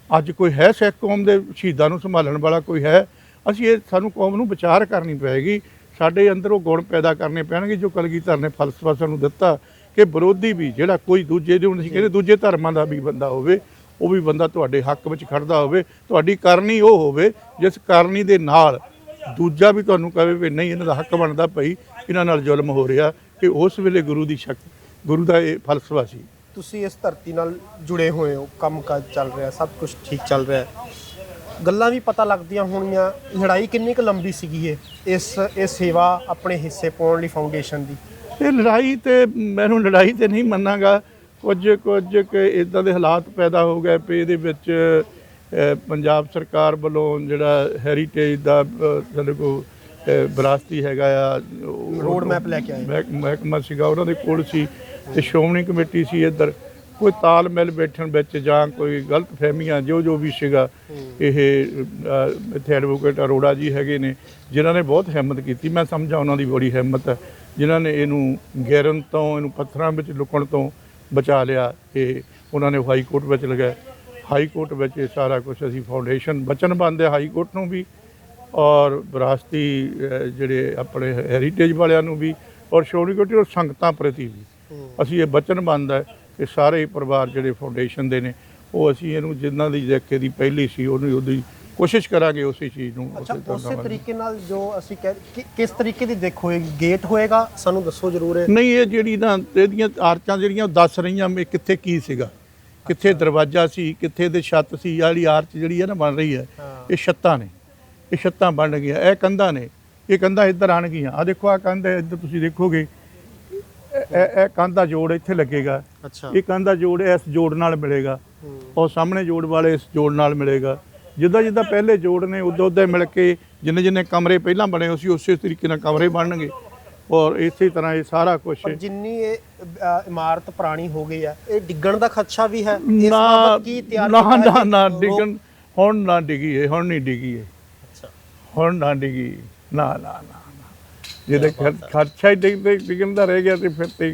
ਅੱਜ ਕੋਈ ਹੈ ਸਿੱਖ ਕੌਮ ਦੇ ਸ਼ਹੀਦਾਂ ਨੂੰ ਸੰਭਾਲਣ ਵਾਲਾ ਕੋਈ ਹੈ, ਅਸੀਂ ਇਹ ਸਾਨੂੰ ਕੌਮ ਨੂੰ ਵਿਚਾਰ ਕਰਨੀ ਪਏਗੀ। ਸਾਡੇ ਅੰਦਰ ਉਹ ਗੁਣ ਪੈਦਾ ਕਰਨੇ ਪੈਣਗੇ ਜੋ ਕਲਗੀਧਰ ਨੇ ਫਲਸਫਾ ਸਾਨੂੰ ਦਿੱਤਾ ਕਿ ਵਿਰੋਧੀ ਵੀ ਜਿਹੜਾ ਕੋਈ ਦੂਜੇ ਦੇ ਹੁਣ ਅਸੀਂ ਕਹਿੰਦੇ ਦੂਜੇ ਧਰਮਾਂ ਦਾ ਵੀ ਬੰਦਾ ਹੋਵੇ, ਉਹ ਵੀ ਬੰਦਾ ਤੁਹਾਡੇ ਹੱਕ ਵਿੱਚ ਖੜਦਾ ਹੋਵੇ, ਤੁਹਾਡੀ ਕਰਨੀ ਉਹ ਹੋਵੇ, ਜਿਸ ਕਰਨੀ ਦੇ ਨਾਲ ਦੂਜਾ ਵੀ ਤੁਹਾਨੂੰ ਕਹੇ ਵੀ ਨਹੀਂ, ਇਹਨਾਂ ਦਾ ਹੱਕ ਬਣਦਾ ਭਈ ਇਹਨਾਂ ਨਾਲ ਜ਼ੁਲਮ ਹੋ ਰਿਹਾ ਕਿ ਉਸ ਵੇਲੇ ਗੁਰੂ ਦੀ ਸ਼ਕਤੀ ਗੁਰੂ ਦਾ ਇਹ ਫਲਸਫਾ ਸੀ। ਤੁਸੀਂ ਇਸ ਧਰਤੀ ਨਾਲ ਜੁੜੇ ਹੋਏ ਹੋ ਕੰਮਕਾਜ ਚੱਲ ਰਿਹਾ ਸਭ ਕੁਝ ਠੀਕ ਚੱਲ ਰਿਹਾ ਗੱਲਾਂ ਵੀ ਪਤਾ ਲੱਗਦੀਆਂ ਹੋਣੀਆਂ ਲੜਾਈ ਕਿੰਨੀ ਕੁ ਲੰਬੀ ਸੀਗੀ ਇਹ ਇਸ ਇਹ ਸੇਵਾ ਆਪਣੇ ਹਿੱਸੇ ਪਾਉਣ ਲਈ ਫਾਊਂਡੇਸ਼ਨ ਦੀ? ਇਹ ਲੜਾਈ ਤੇ ਮੈਨੂੰ ਲੜਾਈ ਤੇ ਨਹੀਂ ਮੰਨਾਂਗਾ ਕੁਝ ਕੁਝ ਕਿ ਇਦਾਂ ਦੇ ਹਾਲਾਤ ਪੈਦਾ ਹੋ ਗਏ ਪਏ ਇਹਦੇ ਵਿੱਚ ਪੰਜਾਬ ਸਰਕਾਰ ਵੱਲੋਂ ਜਿਹੜਾ ਹੈਰੀਟੇਜ ਦਾ ਸਾਡੇ ਅਹ, ਵਿਰਾਸਤੀ ਹੈਗਾ ਆ Road map ਲੈ ਕੇ ਆਏ। ਮਹਿਕ- ਮਹਿਕਮਾ ਸੀਗਾ ਉਹਨਾਂ ਦੇ ਕੋਲ ਸੀ। ਤੇ ਸ਼੍ਰੋਮਣੀ ਕਮੇਟੀ ਸੀ ਇੱਧਰ। ਕੋਈ ਤਾਲਮੇਲ ਬੈਠਣ ਵਿੱਚ ਜਾਂ ਕੋਈ ਗਲਤ ਫਹਿਮੀਆਂ ਜੋ ਜੋ ਵੀ ਸੀਗਾ, ਇਹ ਇੱਥੇ ਐਡਵੋਕੇਟ ਅਰੋੜਾ ਜੀ ਹੈਗੇ ਨੇ, ਜਿਨ੍ਹਾਂ ਨੇ ਬਹੁਤ ਹਿੰਮਤ ਕੀਤੀ। ਮੈਂ ਸਮਝਾ ਉਹਨਾਂ ਦੀ ਬੜੀ ਹਿੰਮਤ ਹੈ। ਜਿਨ੍ਹਾਂ ਨੇ ਇਹਨੂੰ ਗੈਰਨ ਤੋਂ, ਇਹਨੂੰ ਪੱਥਰਾਂ ਵਿੱਚ ਲੁਕਣ ਤੋਂ ਬਚਾ ਲਿਆ, ਇਹ ਉਹਨਾਂ ਨੇ ਹਾਈ ਕੋਰਟ ਵਿੱਚ ਲਗਾਇਆ। ਹਾਈ ਕੋਰਟ ਵਿੱਚ ਇਹ ਸਾਰਾ ਕੁਝ ਅਸੀਂ ਫਾਊਂਡੇਸ਼ਨ ਬਚਨਬੰਦ ਹੈ ਹਾਈ ਕੋਰਟ ਨੂੰ ਵੀ ਔਰ ਵਿਰਾਸਤੀ ਜਿਹੜੇ ਆਪਣੇ ਹੈਰੀਟੇਜ ਵਾਲਿਆਂ ਨੂੰ ਵੀ ਔਰ ਸ਼੍ਰੋਮਣੀ ਕਮੇਟੀ ਔਰ ਸੰਗਤਾਂ ਪ੍ਰਤੀ ਵੀ। ਅਸੀਂ ਇਹ ਬਚਨਬੰਦ ਹੈ ਕਿ ਸਾਰੇ ਪਰਿਵਾਰ ਜਿਹੜੇ ਫਾਊਂਡੇਸ਼ਨ ਦੇ ਨੇ ਉਹ ਅਸੀਂ ਇਹਨੂੰ ਜਿਨ੍ਹਾਂ ਦੀ ਦੇਖੇ ਦੀ ਪਹਿਲੀ ਸੀ ਉਹਨੂੰ ਉਹਦੀ ਕੋਸ਼ਿਸ਼ ਕਰਾਂਗੇ ਉਸੇ ਚੀਜ਼ ਨੂੰ ਅੱਛਾ ਉਸੇ। ਤਰੀਕੇ ਨਾਲ ਜੋ ਅਸੀਂ ਕਿਸ ਤਰੀਕੇ ਦੀ ਦੇਖ ਹੋਏਗੀ ਗੇਟ ਹੋਏਗਾ? ਸਾਨੂੰ ਦੱਸੋ ਜ਼ਰੂਰ ਇਹ। ਨਹੀਂ ਇਹ ਜਿਹੜੀ ਨਾ ਇਹਦੀਆਂ ਆਰਚਾਂ ਜਿਹੜੀਆਂ ਦੱਸ ਰਹੀਆਂ ਵੀ ਕਿੱਥੇ ਕੀ ਸੀਗਾ? ਕਿੱਥੇ ਦਰਵਾਜ਼ਾ ਸੀ ਕਿੱਥੇ ਦੇ ਛੱਤ ਸੀ ਜਿਹੜੀ ਆਰਚ ਜਿਹੜੀ ਹੈ ਨਾ ਬਣ ਰਹੀ ਹੈ ਹਾਂ। ਇਹ ਛੱਤਾਂ ਨੇ ਇਹ ਛੱਤਾਂ ਬਣ ਗਈਆਂ ਇਹ ਕੰਧਾਂ ਨੇ ਇਹ ਕੰਧਾਂ ਇੱਧਰ ਆਣ ਗਈਆਂ ਆ ਦੇਖੋ ਆ ਕੰਧ ਹੈ, ਇੱਧਰ ਤੁਸੀਂ ਦੇਖੋਗੇ ਇਹ ਇਹ- ਕੰਧ ਦਾ ਜੋੜ ਇੱਥੇ ਲੱਗੇਗਾ। ਅੱਛਾ। ਇਹ ਕੰਧ ਦਾ ਜੋੜ ਇਸ ਜੋੜ ਨਾਲ ਮਿਲੇਗਾ। ਔਰ ਸਾਹਮਣੇ ਜੋੜ ਵਾਲੇ ਇਸ ਜੋੜ ਨਾਲ ਮਿਲੇਗਾ। ਜਿੱਦਾਂ ਜਿੱਦਾਂ ਪਹਿਲੇ ਜੋੜ ਨੇ ਉਦੋਂ ਉਦੋਂ ਮਿਲ ਕੇ ਜਿੰਨੇ ਜਿੰਨੇ ਕਮਰੇ ਪਹਿਲਾਂ ਬਣੇ ਹੋਏ ਸੀ ਉਸੇ ਤਰੀਕੇ ਨਾਲ ਕਮਰੇ ਬਣਨਗੇ। ਔਰ ਇਸੇ ਤਰ੍ਹਾਂ ਇਹ ਸਾਰਾ ਕੁਝ ਜਿੰਨੀ ਇਹ ਅ, ਇਮਾਰਤ ਪੁਰਾਣੀ ਹੋ ਗਈ ਹੈ ਇਹ ਡਿੱਗਣ ਦਾ ਖਦਸ਼ਾ ਵੀ ਹੈ? ਇਸ ਨਾ ਬਾਬਤ ਕੀ ਤਿਆਰ ਨਾ ਕੀਤਾ ਹੈ ਨਾ ਕਿ ਡਿੱਗਣ ਹੁਣ ਨਾ ਡਿੱਗੀ ਇਹ ਹੁਣ ਨਹੀਂ ਡਿੱਗੀ ਇਹ। ਅੱਛਾ। ਹੁਣ ਨਾ ਡਿੱਗੀ। ਨਾ ਨਾ ਨਾ। ਜਿਹਦੇ ਖਰ- ਖਰਚਾ ਹੀ ਡਿੱਗ ਡਿੱਗਣ ਦਾ ਰਹਿ ਗਿਆ ਤੇ ਫਿਰ ਤੇ